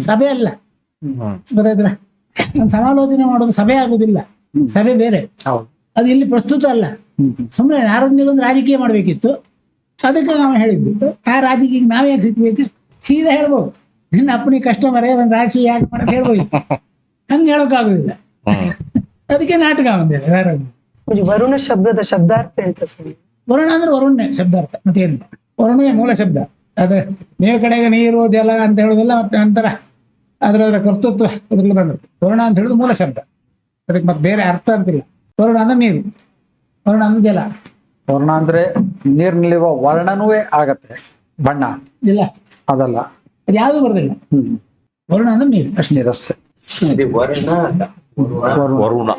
ಸಭೆ ಅಲ್ಲ. ಗೊತ್ತಾಯ್ತರ ಒಂದು ಸಮಾಲೋಚನೆ ಮಾಡೋದು ಸಭೆ ಆಗುದಿಲ್ಲ ಸಭೆ ಬೇರೆ. ಅದು ಇಲ್ಲಿ ಪ್ರಸ್ತುತ ಅಲ್ಲ. ಸುಮ್ಮನೆ ಯಾರೊಂದಿಗೆ ಒಂದು ರಾಜಕೀಯ ಮಾಡ್ಬೇಕಿತ್ತು. ಅದಕ್ಕೆ ನಾವು ಹೇಳಿದ್ದು ಆ ರಾಜಕೀಯ ನಾವ್ ಯಾಕೆ ಸಿಕ್ಬೇಕು? ಸೀದಾ ಹೇಳ್ಬೋದು. ನಿನ್ನ ಅಪ್ಪನಿಗೆ ಕಸ್ಟಮರೇ ಒಂದು ರಾಶಿ ಯಾಕೆ ಮಾಡಕ್ ಹೇಳ್ಬೋದು. ಹಂಗೆ ಹೇಳೋಕ್ಕಾಗೋದಿಲ್ಲ. ಅದಕ್ಕೆ ನಾಟಕ ಒಂದೇ ಬೇರೆ. ಸ್ವಾಮೀಜಿ, ವರುಣ ಶಬ್ದದ ಶಬ್ದಾರ್ಥ ಅಂತ ವರುಣ ಅಂದ್ರೆ ವರುಣ ಶಬ್ದಾರ್ಥ ಮತ್ತೇನು ವರುಣೇ ಮೂಲ ಶಬ್ದ. ಅದೇ ನೀವು ಕಡೆಗೆ ನೀರು ಜಲ ಅಂತ ಹೇಳೋದಿಲ್ಲ ಮತ್ತೆ ನಂತರ ಅದರ ಅದರ ಕರ್ತೃತ್ವ ಅದ್ರಲ್ಲಿ ಬಂದದ್ದು. ವರುಣ ಅಂತ ಹೇಳೋದು ಮೂಲ ಶಬ್ದ. ಅದಕ್ಕೆ ಮತ್ತೆ ಬೇರೆ ಅರ್ಥ ಅಂತಿಲ್ಲ ವರ್ಣ ಅಂದ್ರೆ ನೀರು. ವರ್ಣ ಅಂದ್ರೆ ಜಲ. ವರ್ಣ ಅಂದ್ರೆ ನೀರಿನಲ್ಲಿರುವ ವರ್ಣನೂ ಆಗತ್ತೆ. ಬಣ್ಣ. ಇಲ್ಲ. ಅದಲ್ಲ. ಅದು ಯಾವುದು ಬರೋದಿಲ್ಲ. ಹ್ಮ್. ವರುಣ ಅಂದ್ರೆ ನೀರು. ಅಷ್ಟೇ ನೀರಷ್ಟೇ ವರುಣ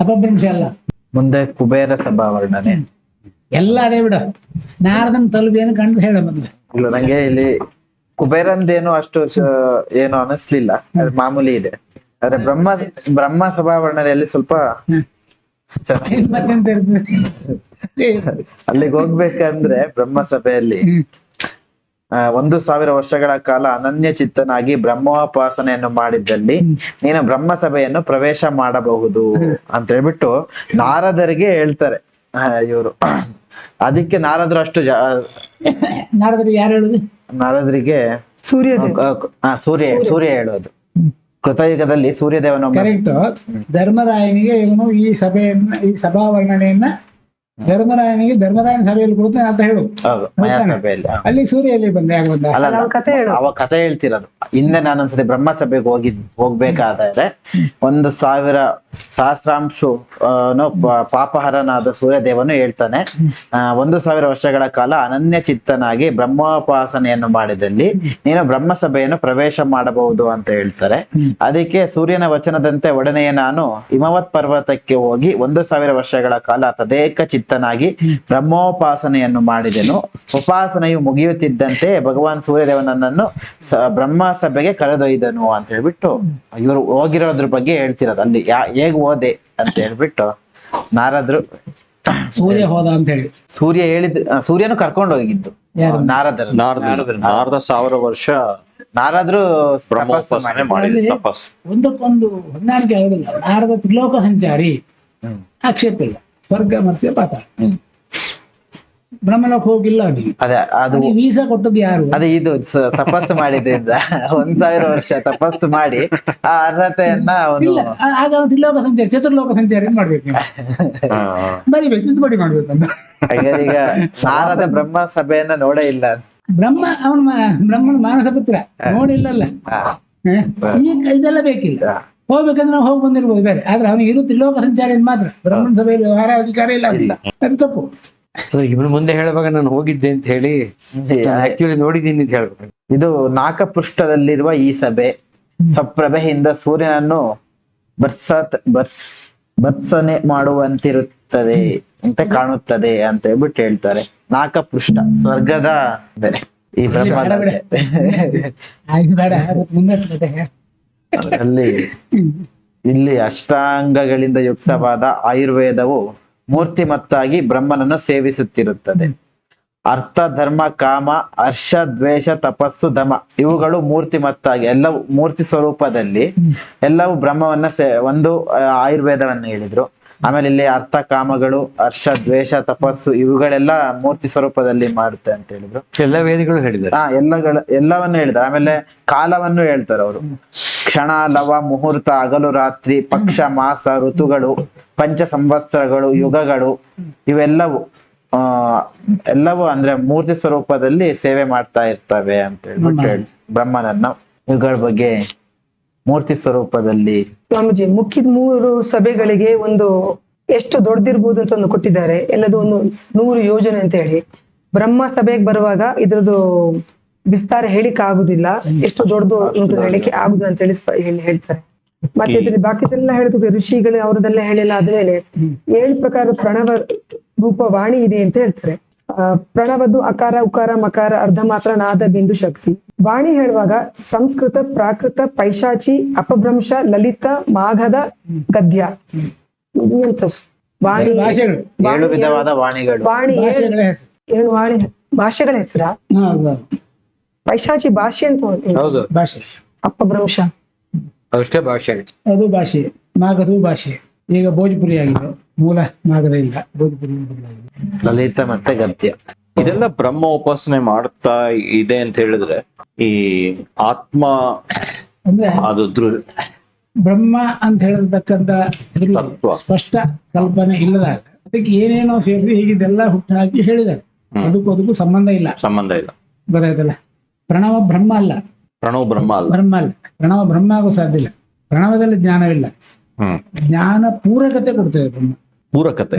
ಅಪಭ್ರಂಶ ಅಲ್ಲ. ಮುಂದೆ ಕುಬೇರ ಸಭಾ ವರ್ಣನೆ. ಎಲ್ಲ ಅದೇ ಬಿಡ. ನಾರದನ್ ತಲುಪೇನು ಕಂಡು ಹೇಳ ಮೊದಲು. ಇಲ್ಲ ನಂಗೆ ಇಲ್ಲಿ ಕುಬೇರಂದೇನು ಅಷ್ಟು ಏನು ಅನಿಸ್ಲಿಲ್ಲ. ಅದು ಮಾಮೂಲಿ ಇದೆ. ಆದ್ರೆ ಬ್ರಹ್ಮ ಬ್ರಹ್ಮ ಸಭಾ ವರ್ಣನೆಯಲ್ಲಿ ಸ್ವಲ್ಪ ಅಲ್ಲಿಗೆ ಹೋಗ್ಬೇಕಂದ್ರೆ ಬ್ರಹ್ಮ ಸಭೆಯಲ್ಲಿ ಒಂದು ಸಾವಿರ ವರ್ಷಗಳ ಕಾಲ ಅನನ್ಯ ಚಿತ್ತನಾಗಿ ಬ್ರಹ್ಮೋಪಾಸನೆಯನ್ನು ಮಾಡಿದ್ದಲ್ಲಿ ನೀನು ಬ್ರಹ್ಮ ಸಭೆಯನ್ನು ಪ್ರವೇಶ ಮಾಡಬಹುದು ಅಂತ ಹೇಳ್ಬಿಟ್ಟು ನಾರದರಿಗೆ ಹೇಳ್ತಾರೆ. ಇವರು. ಅದಕ್ಕೆ ನಾರದರು ಅಷ್ಟು ಜಾ ನಾರದರಿಗೆ ಯಾರು ಹೇಳುದು? ನಾರದರಿಗೆ ಸೂರ್ಯ ಆ, ಸೂರ್ಯ ಸೂರ್ಯ. ಹೇಳೋದು. ಕೃತಯುಗದಲ್ಲಿ ಸೂರ್ಯದೇವನ ಕರೆಕ್ಟ್ ಧರ್ಮರಾಯನಿಗೆ ಇವನು ಈ ಸಭೆಯನ್ನ ಈ ಸಭಾ ವರ್ಣನೆಯನ್ನ ಧರ್ಮರಾಯನಿಗೆ ಧರ್ಮರಾಯನ ಸಭೆಯಲ್ಲಿ ಕೊಡುತ್ತೆ ಅಂತ ಹೇಳು. ಹೌದು ಮಯಾ ಸಭೆಯಲ್ಲಿ ಅಲ್ಲಿ ಸೂರ್ಯ ಎಲ್ಲಿ ಬಂದೆ. ಅವ ಕಥೆ ಹೇಳ್ತಿರೋದು. ಹಿಂದೆ ನಾನೊಂದ್ಸತಿ ಬ್ರಹ್ಮ ಸಭೆಗೆ ಹೋಗಿದ್ ಹೋಗ್ಬೇಕಾದ್ರೆ ಒಂದು ಸಾವಿರ ಸಹಸ್ರಾಂಶು ಪಾಪಹರನಾದ ಸೂರ್ಯದೇವನು ಹೇಳ್ತಾನೆ ಒಂದು ಸಾವಿರ ವರ್ಷಗಳ ಕಾಲ ಅನನ್ಯ ಚಿತ್ತನಾಗಿ ಬ್ರಹ್ಮೋಪಾಸನೆಯನ್ನು ಮಾಡಿದಲ್ಲಿ ನೀನು ಬ್ರಹ್ಮ ಸಭೆಯನ್ನು ಪ್ರವೇಶ ಮಾಡಬಹುದು ಅಂತ ಹೇಳ್ತಾರೆ. ಅದಕ್ಕೆ ಸೂರ್ಯನ ವಚನದಂತೆ ಒಡನೆಯೇ ನಾನು ಹಿಮವತ್ ಪರ್ವತಕ್ಕೆ ಹೋಗಿ ಒಂದು ಸಾವಿರ ವರ್ಷಗಳ ಕಾಲ ತದೇಕ ಚಿತ್ತನಾಗಿ ಬ್ರಹ್ಮೋಪಾಸನೆಯನ್ನು ಮಾಡಿದೆನು. ಉಪಾಸನೆಯು ಮುಗಿಯುತ್ತಿದ್ದಂತೆ ಭಗವಾನ್ ಸೂರ್ಯದೇವನನ್ನು ಬ್ರಹ್ಮ ಸಭೆಗೆ ಕರೆದೊಯ್ದನು ಅಂತ ಹೇಳ್ಬಿಟ್ಟು ಇವರು ಹೋಗಿರೋದ್ರ ಬಗ್ಗೆ ಹೇಳ್ತಿರೋದು. ಅಲ್ಲಿ ಯಾ ಹೇಗ್ ಓದೆ ಅಂತ ಹೇಳ್ಬಿಟ್ಟು ನಾರದ್ರು ಸೂರ್ಯ ಹೋದ ಅಂತ ಹೇಳಿ. ಸೂರ್ಯ ಹೇಳಿದ್ ಸೂರ್ಯನು ಕರ್ಕೊಂಡು ಹೋಗಿದ್ದು. ನಾರದ್ರ. ನಾರದರು. ನಾರದ ನಾರದ ಸಾವಿರ ವರ್ಷ ನಾರದ್ರು ಬ್ರಹ್ಮೋಪಾಸನೆ ತಪಸ್ ಒಂದಕ್ಕೊಂದು ಹೊಂದಾಣಿಕೆ ಆಗುದಿಲ್ಲ ನಾರದ ತ್ರಿಲೋಕ ಸಂಚಾರಿ. ಆಕ್ಷೇಪ ಇಲ್ಲ. ಸ್ವರ್ಗ ಮತ್ತೆ ಪಾತಾಳ. ಬ್ರಹ್ಮಲೋಕ ಹೋಗಿಲ್ಲ ಅದು ಅದೇ ಅದು ವೀಸಾ ಕೊಟ್ಟದ್ದು ಯಾರು? ಅದೇ ಇದು ಸ- ತಪಸ್ಸು ಮಾಡಿದ್ರಿಂದ. ಒಂದ್ ಸಾವಿರ ವರ್ಷ ತಪಸ್ಸು ಮಾಡಿ ಆ ಅರ್ಹತೆಯನ್ನ ಒಂದು ಇಲ್ಲ ಆ- ಆಗ ತ್ರಿಲೋಕ ಸಂಚಾರಿ ಚತುರ್ಲೋಕ ಸಂಚಾರ ಮಾಡ್ಬೇಕು ನೀವು. ಬರಿಬೇಕು ತಿದ್ದುಪಡಿ ಮಾಡ್ಬೇಕು ಅಂತ ಹಾಗಾದ್ರೆ ಈಗ ಸಾರದ ಬ್ರಹ್ಮ ಸಭೆಯನ್ನ ನೋಡೇ ಇಲ್ಲ. ಬ್ರಹ್ಮ ಅವನ ಬ್ರಹ್ಮನ ಮಾನಸ ಪುತ್ರ. ನೋಡಿಲ್ಲಲ್ಲ ಹಾ. ಹ? ಈಗ ಇದೆಲ್ಲ ಬೇಕಿಲ್ಲ. ಹಾ. ಹೋಗ್ಬೇಕಂದ್ರೆ ನಾವು ಹೋಗಿ ಬಂದಿರ್ಬೋದು ಬೇರೆ. ಆದ್ರೆ ಅವನಿಗೆ ಇರು ತ್ರಿಲೋಕ ಸಂಚಾರ ಮಾತ್ರ. ಬ್ರಹ್ಮನ ಸಭೆಯಲ್ಲಿ ವ್ಯವಹಾರ ಅಧಿಕಾರ ಇಲ್ಲ. ಅವನಿಗೆ. ಅದು ತಪ್ಪು. ಇವನು ಮುಂದೆ ಹೇಳುವಾಗ ನಾನು ಹೋಗಿದ್ದೆ ಅಂತ ಹೇಳಿ ಆಕ್ಚುಲಿ ನೋಡಿದ್ದೀನಿ ಅಂತ ಹೇಳ್ಬೇಕು ಇದು ನಾಕಪೃಷ್ಠದಲ್ಲಿರುವ ಈ ಸಭೆ ಸಪ್ರಭೆಯಿಂದ ಸೂರ್ಯನನ್ನು ಬರ್ಸ ಬರ್ಸ್ ಬರ್ಸನೆ ಮಾಡುವಂತಿರುತ್ತದೆ ಅಂತ ಕಾಣುತ್ತದೆ ಅಂತ ಹೇಳ್ಬಿಟ್ಟು ಹೇಳ್ತಾರೆ. ನಾಕಪೃಷ್ಠ ಸ್ವರ್ಗದ ಈ ಅಲ್ಲಿ ಇಲ್ಲಿ ಅಷ್ಟಾಂಗಗಳಿಂದ ಯುಕ್ತವಾದ ಆಯುರ್ವೇದವು ಮೂರ್ತಿಮತ್ತಾಗಿ ಬ್ರಹ್ಮನನ್ನು ಸೇವಿಸುತ್ತಿರುತ್ತದೆ. ಅರ್ಥ, ಧರ್ಮ, ಕಾಮ, ಹರ್ಷ, ದ್ವೇಷ, ತಪಸ್ಸು ಧಮ ಇವುಗಳು ಮೂರ್ತಿಮತ್ತಾಗಿ ಎಲ್ಲವೂ ಮೂರ್ತಿ ಸ್ವರೂಪದಲ್ಲಿ ಎಲ್ಲವೂ ಬ್ರಹ್ಮವನ್ನ ಸೇ, ಒಂದು ಆಯುರ್ವೇದವನ್ನ ಹೇಳಿದ್ರು. ಆಮೇಲೆ ಇಲ್ಲಿ ಅರ್ಥ ಕಾಮಗಳು ಹರ್ಷ ದ್ವೇಷ ತಪಸ್ಸು ಇವುಗಳೆಲ್ಲ ಮೂರ್ತಿ ಸ್ವರೂಪದಲ್ಲಿ ಮಾಡುತ್ತೆ ಅಂತ ಹೇಳಿದ್ರು. ಎಲ್ಲ ವೇದಿಗಳು ಹೇಳಿದ್ದಾರೆ. ಹಾ ಎಲ್ಲಗಳ ಎಲ್ಲವನ್ನು ಹೇಳಿದ್ದಾರೆ. ಆಮೇಲೆ ಕಾಲವನ್ನು ಹೇಳ್ತಾರೆ ಅವರು. ಕ್ಷಣ ಲವ ಮುಹೂರ್ತ ಹಗಲು ರಾತ್ರಿ ಪಕ್ಷ ಮಾಸ ಋತುಗಳು ಪಂಚ ಸಂವತ್ಸರಗಳು ಯುಗಗಳು ಇವೆಲ್ಲವೂ ಆ ಎಲ್ಲವೂ ಅಂದ್ರೆ ಮೂರ್ತಿ ಸ್ವರೂಪದಲ್ಲಿ ಸೇವೆ ಮಾಡ್ತಾ ಇರ್ತವೆ ಅಂತ ಹೇಳ್ಬಿಟ್ಟು ಹೇಳಿ ಬ್ರಹ್ಮನನ್ನ. ಇವುಗಳ ಬಗ್ಗೆ ಮೂರ್ತಿ ಸ್ವರೂಪದಲ್ಲಿ ಸ್ವಾಮೀಜಿ ಮುಖ್ಯದ ಮೂರು ಸಭೆಗಳಿಗೆ ಒಂದು ಎಷ್ಟು ದೊಡ್ಡದಿರ್ಬೋದು ಅಂತ ಒಂದು ಕೊಟ್ಟಿದ್ದಾರೆ. ಎಲ್ಲದು ಒಂದು ನೂರು ಯೋಜನೆ ಅಂತ ಹೇಳಿ. ಬ್ರಹ್ಮ ಸಭೆಗೆ ಬರುವಾಗ ಇದ್ರದ್ದು ವಿಸ್ತಾರ ಹೇಳಿಕ್ ಆಗುದಿಲ್ಲ. ಎಷ್ಟು ದೊಡ್ಡದು ಉಂಟು ಹೇಳಿಕೆ ಆಗುದು ಅಂತ ಹೇಳಿ ಹೇಳಿ ಹೇಳ್ತಾರೆ. ಮತ್ತೆ ಇದ್ರಲ್ಲಿ ಬಾಕಿದೆಲ್ಲ ಹೇಳಿದ್ರು ಋಷಿಗಳು ಅವ್ರದೆಲ್ಲ ಹೇಳಿಲ್ಲ. ಆದ್ಮೇಲೆ ಏಳು ಪ್ರಕಾರ ಪ್ರಣವ ರೂಪ ವಾಣಿ ಇದೆ ಅಂತ ಹೇಳ್ತಾರೆ. ಪ್ರಣವದ್ದು ಅಕಾರ ಉಕಾರ ಮಕಾರ ಅರ್ಧ ಮಾತ್ರ ನಾದ ಬಿಂದು ಶಕ್ತಿ. ವಾಣಿ ಹೇಳುವಾಗ ಸಂಸ್ಕೃತ ಪ್ರಾಕೃತ ಪೈಶಾಚಿ ಅಪಭ್ರಂಶ ಲಲಿತ ಮಾಘದ ಗದ್ಯ. ಎಂತ ವಾಣಿ ವಾಣಿ ಹೆಸರು. ವಾಣಿ ಭಾಷೆಗಳ ಹೆಸರ? ಹೌದು. ಪೈಶಾಚಿ ಭಾಷೆ ಅಂತ ಹೌದು. ಭಾಷೆ. ಅಪಭ್ರಂಶ. ಅಷ್ಟೇ ಭಾಷೆ. ಅದು ಭಾಷೆ. ಮಾಘದು ಭಾಷೆ. ಈಗ ಭೋಜಪುರಿ ಆಗಿದೆ ಮೂಲ ಭೋಜಪುರಿ ಲಲಿತ ಮತ್ತೆ ಗದ್ಯ. ಇದೆಲ್ಲ ಬ್ರಹ್ಮ ಉಪಾಸನೆ ಮಾಡ್ತಾ ಇದೆ ಅಂತ ಹೇಳಿದ್ರೆ ಈ ಆತ್ಮ ಅಂದ್ರೆ ಅದು ದೃ ಬ್ರಹ್ಮ ಅಂತ ಹೇಳಬೇಕಂತ ಸ್ಪಷ್ಟ ಕಲ್ಪನೆ ಇಲ್ಲದಾಗ ಅದಕ್ಕೆ ಏನೇನೋ ಸೇರಿಸಿ ಹೀಗಿದೆಲ್ಲ ಹುಟ್ಟಾಕಿ ಹೇಳಿದ್ದಾರೆ. ಅದಕ್ಕೂ ಅದಕ್ಕೂ ಸಂಬಂಧ ಇಲ್ಲ. ಸಂಬಂಧ ಇಲ್ಲ. ಬರೋದಲ್ಲ ಪ್ರಣವ ಬ್ರಹ್ಮ ಅಲ್ಲ. ಪ್ರಣವ ಬ್ರಹ್ಮ ಅಲ್ಲ. ಬ್ರಹ್ಮ ಅಲ್ಲ. ಪ್ರಣವ ಬ್ರಹ್ಮ ಆಗೋ ಸಾಧ್ಯ ಇಲ್ಲ. ಪ್ರಣವದಲ್ಲಿ ಜ್ಞಾನವಿಲ್ಲ. ಜ್ಞಾನ ಪೂರಕತೆ ಕೊಡ್ತೇವೆ ಬ್ರಹ್ಮ. ಪೂರಕತೆ.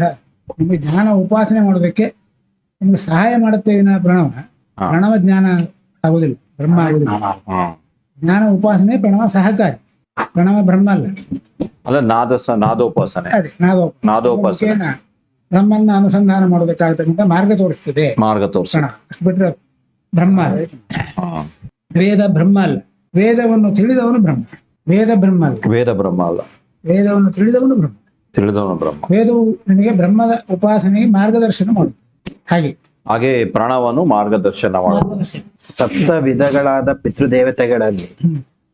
ನಿಮಗೆ ಜ್ಞಾನ ಉಪಾಸನೆ ಮಾಡೋದಕ್ಕೆ ನಿಮ್ಗೆ ಸಹಾಯ ಮಾಡುತ್ತೆ ವಿನ ಪ್ರಣವ. ಪ್ರಣವ ಜ್ಞಾನ ಆಗುದಿಲ್ಲ ಬ್ರಹ್ಮ ಆಗುದಿಲ್ಲ. ಜ್ಞಾನ ಉಪಾಸನೆ ಪ್ರಣವ ಸಹಕಾರಿ. ಪ್ರಣವ ಬ್ರಹ್ಮ ಅಲ್ಲ. ಅಲ್ಲ ನಾದಸ ನಾದೋಪಾಸನೆ. ಅದೇ ನಾದೋಪಾಸನೆ. ಬ್ರಹ್ಮನ್ನ ಅನುಸಂಧಾನ ಮಾಡೋದಕ್ಕಾಗತಕ್ಕಂಥ ಮಾರ್ಗ ತೋರಿಸ್ತದೆ. ಮಾರ್ಗ ತೋರಿಸೋಣ ಅಷ್ಟು ಬಿಟ್ರೆ ಬ್ರಹ್ಮ ಅಲ್ಲ. ವೇದ ಬ್ರಹ್ಮ ಅಲ್ಲ. ವೇದವನ್ನು ತಿಳಿದವನು ಬ್ರಹ್ಮ. ವೇದ ಬ್ರಹ್ಮ ಅಲ್ಲ. ವೇದ ಬ್ರಹ್ಮ ಅಲ್ಲ. ವೇದವನ್ನು ತಿಳಿದವನು ಬ್ರಹ್ಮ. ತಿಳಿದವನು ಬ್ರಹ್ಮ. ವೇದವು ನಿಮಗೆ ಬ್ರಹ್ಮದ ಉಪಾಸನೆಗೆ ಮಾರ್ಗದರ್ಶನ ಮಾಡು ಹಾಗೆ. ಹಾಗೆ ಪ್ರಾಣವನ್ನು ಮಾರ್ಗದರ್ಶನ. ಮಾಡು ಸಪ್ತ ವಿಧಗಳಾದ ಪಿತೃದೇವತೆಗಳಲ್ಲಿ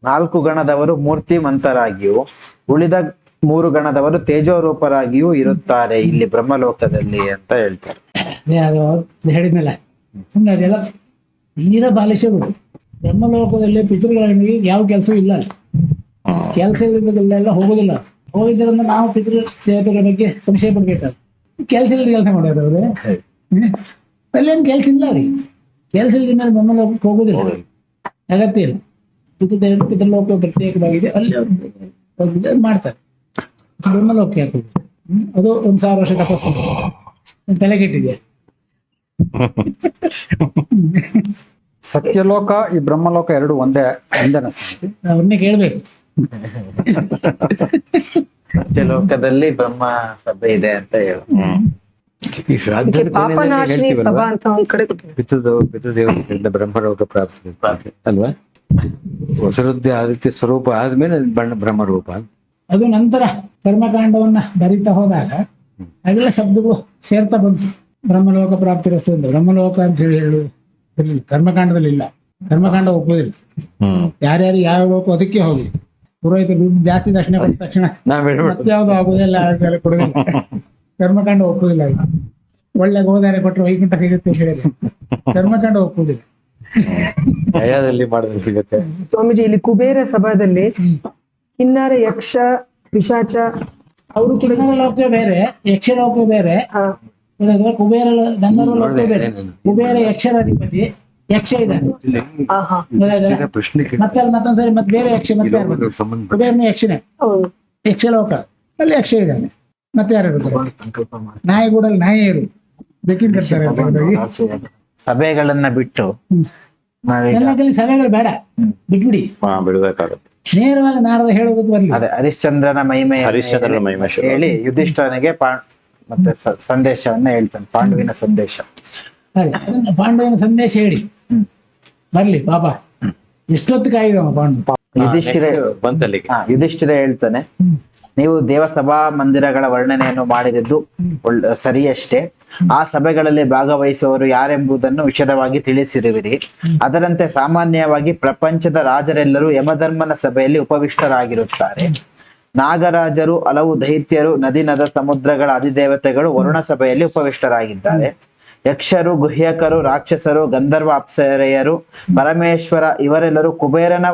ನಾಲ್ಕು ಗಣದವರು ಮೂರ್ತಿ ಮಂತರಾಗಿಯೂ ಉಳಿದ ಮೂರು ಗಣದವರು ತೇಜೋರೂಪರಾಗಿಯೂ ಇರುತ್ತಾರೆ ಇಲ್ಲಿ ಬ್ರಹ್ಮಲೋಕದಲ್ಲಿ ಅಂತ ಹೇಳ್ತಾರೆ. ಹೇಳಿದ್ಮೇಲೆ ಸುಮ್ಮನೆ ಅದೆಲ್ಲ ತೀರ ಬಾಲಿಶಗಳು ಬ್ರಹ್ಮಲೋಕದಲ್ಲಿ ಪಿತೃಗಳಿಗೆ ಯಾವ ಕೆಲಸ ಇಲ್ಲ. ಕೆಲಸ ಇಲ್ಲದಲ್ಲೆಲ್ಲ ಹೋಗೋದಿಲ್ಲ. ಹೋಗಿದ್ದರಿಂದ ನಾವು ಪಿತೃ ದೇವತೆಗಳ ಬಗ್ಗೆ ಸಂಶಯ ಪಡ್ಬೇಕಾದ್ರು. ಕೆಲಸ ಇಲ್ಲದ ಕೆಲಸ ಮಾಡ್ಯಾರ ಅವರು. ಅಲ್ಲೇನು ಕೆಲಸ ಇಲ್ಲ ರೀ ಕೆಲಸ ಇಲ್ಲದ ಮೇಲೆ ಬ್ರಹ್ಮಲೋಕಕ್ಕೆ ಹೋಗೋದಿಲ್ಲ. ಅಗತ್ಯ ಇಲ್ಲ. ಪಿತೃ ದೇವ ಪಿತೃಲೋಕ ಪ್ರತ್ಯೇಕವಾಗಿದೆ ಅಲ್ಲಿ ಅವ್ರು ಹೋಗಿದ್ದು ಮಾಡ್ತಾರೆ. ಬ್ರಹ್ಮಲೋಕ ಯಾಕೆ ಹೋಗುದು? ಅದು ಒಂದ್ ಸಾವಿರ ವರ್ಷ ತಪಸ್ಸು. ತಲೆ ಕೆಟ್ಟಿದೆ ಸತ್ಯಲೋಕ ಈ ಬ್ರಹ್ಮಲೋಕ ಎರಡು ಒಂದೇ ಒಂದೇನ ಸಂಗತಿ? ಅವ್ರನ್ನೇ ಕೇಳ್ಬೇಕು. ಲೋಕದಲ್ಲಿ ಬ್ರಹ್ಮ ಸಭೆ ಇದೆ ಅಂತ ಹೇಳು. ಈ ಶ್ರಾದ್ದದ ಅದಕ್ಕೆ ಪಾಪನಾಶಿನಿ ಸಭಾ ಅಂತ ಒಂದ್ ಕಡೆ ಕೊಟ್ಟಿದ್ದಾರೆ ಪಿತೃದೇವ ಪಿತೃದೇವತೆಗಳಿಂದ ಬ್ರಹ್ಮಲೋಕ ಪ್ರಾಪ್ತಿ. ಅಲ್ವಾ? ಹೊಸರುದ್ದಿ ಆದಿತ್ಯ ಸ್ವರೂಪ ಆದ್ಮೇಲೆ ಬಣ್ಣ ಬ್ರಹ್ಮರೂಪ. ಅದು ನಂತರ ಕರ್ಮಕಾಂಡವನ್ನ ಬರಿತಾ ಹೋದಾಗ ಅದೆಲ್ಲ ಶಬ್ದಗಳು ಸೇರ್ತಾ ಬಂತು. ಬ್ರಹ್ಮಲೋಕ ಪ್ರಾಪ್ತಿ ರಸ್ತೆ ಅಂತ ಬ್ರಹ್ಮಲೋಕ ಅಂತ ಹೇಳಿ ಹೇಳು. ಕರ್ಮಕಾಂಡದಲ್ಲಿ ಇಲ್ಲ. ಕರ್ಮಕಾಂಡ ಒಪ್ಪೋದಿಲ್ಲ ಹ್ಮ್. ಯಾರ್ಯಾರು ಯಾವ ಲೋಕ ಅದಕ್ಕೆ ಹೋಗಿ. ಪುರೋಹಿತ ದುಡ್ಡು ಜಾಸ್ತಿ ದಕ್ಷಿಣ ಕೊಟ್ಟ ತಕ್ಷಣ ಯಾವುದೋ ಹೇಳ್ಬಿಟ್ಟು ಮತ್ತೆ ಯಾವ್ದು ಆಗುದಿಲ್ಲ ಅದೆಲ್ಲ ಕೊಡುದಿಲ್ಲ. ಕರ್ಮಕಾಂಡ ಒಪ್ಪುದಿಲ್ಲ ಅದು. ಒಳ್ಳೆ ಗೋದಾರೆ ಕೊಟ್ಟರೆ ವೈಕುಂಠ ಸಿಗುತ್ತೆ ಹೇಳಿದ್ರೆ. ಕರ್ಮಕಾಂಡ ಒಪ್ಪುದಿಲ್ಲ. ದಯಾದಲ್ಲಿ ಮಾಡಿದ್ರೆ ಸಿಗುತ್ತೆ. ಸ್ವಾಮೀಜಿ ಇಲ್ಲಿ ಕುಬೇರ ಸಭಾದಲ್ಲಿ ಕಿನ್ನಾರ ಯಕ್ಷ ಪಿಶಾಚ ಅವರು ಕಿನ್ನರ ಲೋಕ ಬೇರೆ ಯಕ್ಷ ಲೋಕ ಬೇರೆ. ಕುಬೇರ ಗಂಧರ್ವ ಲೋಕ ಬೇರೆ. ಕುಬೇರ ಯಕ್ಷರ ಅಧಿಪತಿ. ಯಕ್ಷ ಇದೆ. ಮತ್ತೆ ಮತ್ತೊಂದ್ಸರಿ ಮತ್ತೆ ಬೇರೆ ಯಕ್ಷ ಮತ್ತೆ ಕುಬೇರನು ಯಕ್ಷನೇ. ಯಕ್ಷ ಯಕ್ಷಲೋಕ ಅಲ್ಲಿ ಯಕ್ಷ ಇದ್ದಾನೆ ಮತ್ತೆ ಯಾರು ನಾಯಿ ಕೂಡ ನಾಯಿ ಇರು ಹೋಗಿ. ಸಭೆಗಳನ್ನ ಬಿಟ್ಟು. ಸಭೆಗಳು ಬೇಡ. ಬಿಟ್ಬಿಡಿ. ಹಾ ಬಿಡ್ಬೇಕಾಗತ್ತೆ. ನೇರವಾಗಿ ನಾರದ ಹೇಳೋದಕ್ಕೆ ಬರಲಿ. ಅದೇ ಹರಿಶ್ಚಂದ್ರನ ಮಹಿಮೆ ಹರಿಶ್ಚಂದ್ರನ ಮಹಿಮೆ. ಹೇಳಿ ಯುಧಿಷ್ಠರನಿಗೆ ಪಾ ಮತ್ತೆ ಸ- ಸಂದೇಶವನ್ನ ಹೇಳ್ತಾನೆ ಪಾಂಡುವಿನ ಸಂದೇಶ. ಪಾಂಡುವಿನ ಅದನ್ನ ಪಾಂಡವನ ಸಂದೇಶ ಹೇಳಿ. ಬರ್ಲಿ ಬಾಬಾ ಎಷ್ಟೊತ್ತು ಕಾಯ್ದವ ಪಾಂಡು. ಯುಧಿಷ್ಠಿರ ಬಂತಲ್ಲಿಗೆ. ಯುಧಿಷ್ಠಿರ ಹೇಳ್ತಾನೆ ನೀವು ದೇವಸಭಾ ಮಂದಿರಗಳ ವರ್ಣನೆಯನ್ನು ಮಾಡಿದದ್ದು ಒಳ್ಳೆ ಸರಿಯಷ್ಟೇ. ಆ ಸಭೆಗಳಲ್ಲಿ ಭಾಗವಹಿಸುವವರು ಯಾರೆಂಬುದನ್ನು ವಿಷದವಾಗಿ ತಿಳಿಸಿರುವಿರಿ. ಅದರಂತೆ ಸಾಮಾನ್ಯವಾಗಿ ಪ್ರಪಂಚದ ರಾಜರೆಲ್ಲರೂ ಯಮಧರ್ಮನ ಸಭೆಯಲ್ಲಿ ಉಪವಿಷ್ಟರಾಗಿರುತ್ತಾರೆ. ನಾಗರಾಜರು ಹಲವು ದೈತ್ಯರು ನದಿ ನದ ಸಮುದ್ರಗಳ ಅಧಿದೇವತೆಗಳು ವರುಣ ಸಭೆಯಲ್ಲಿ ಉಪವಿಷ್ಟರಾಗಿದ್ದಾರೆ. ಯಕ್ಷರು, ಗುಹ್ಯಕರು, ರಾಕ್ಷಸರು ಗಂಧರ್ವ ಅಪ್ಸರೆಯರು ಪರಮೇಶ್ವರ ಇವರೆಲ್ಲರೂ ಕುಬೇರನ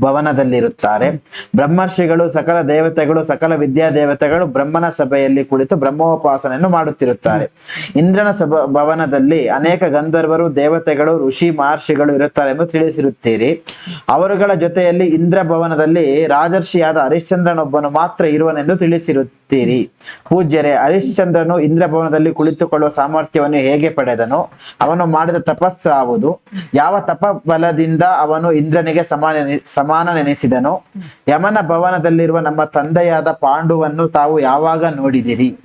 ಭವನದಲ್ಲಿರುತ್ತಾರೆ. ಬ್ರಹ್ಮರ್ಷಿಗಳು, ಸಕಲ ದೇವತೆಗಳು, ಸಕಲ ವಿದ್ಯಾ ದೇವತೆಗಳು ಬ್ರಹ್ಮನ ಸಭೆಯಲ್ಲಿ ಕುಳಿತು ಬ್ರಹ್ಮೋಪಾಸನೆಯನ್ನು ಮಾಡುತ್ತಿರುತ್ತಾರೆ. ಇಂದ್ರನ ಸಭ, ಭವನದಲ್ಲಿ ಅನೇಕ ಗಂಧರ್ವರು, ದೇವತೆಗಳು, ಋಷಿ, ಮಹರ್ಷಿಗಳು ಇರುತ್ತಾರೆ ಎಂದು ತಿಳಿಸಿರುತ್ತೀರಿ. ಅವರುಗಳ ಜೊತೆಯಲ್ಲಿ ಇಂದ್ರ ಭವನದಲ್ಲಿ ರಾಜರ್ಷಿಯಾದ ಹರಿಶ್ಚಂದ್ರನೊಬ್ಬನು ಮಾತ್ರ ಇರುವನೆಂದು ತಿಳಿಸಿರುತ್ತೀರಿ ಪೂಜ್ಯರೇ ಹರಿಶ್ಚಂದ್ರನು ಇಂದ್ರಭವನದಲ್ಲಿ ಕುಳಿತುಕೊಳ್ಳುವ ಸಾಮರ್ಥ್ಯವನ್ನು ಹೇಗೆ ಪಡೆದನು? ಅವನು ಮಾಡಿದ ತಪಸ್ಸು ಯಾವುದು? ಯಾವ ತಪ ಬಲದಿಂದ ಅವನು ಇಂದ್ರನಿಗೆ ಸಮಾನ ನೆನೆಸಿದನು? ಯಮನ ಭವನದಲ್ಲಿರುವ ನಮ್ಮ ತಂದೆಯಾದ ಪಾಂಡುವನ್ನು ತಾವು ಯಾವಾಗ ನೋಡಿದಿರಿ?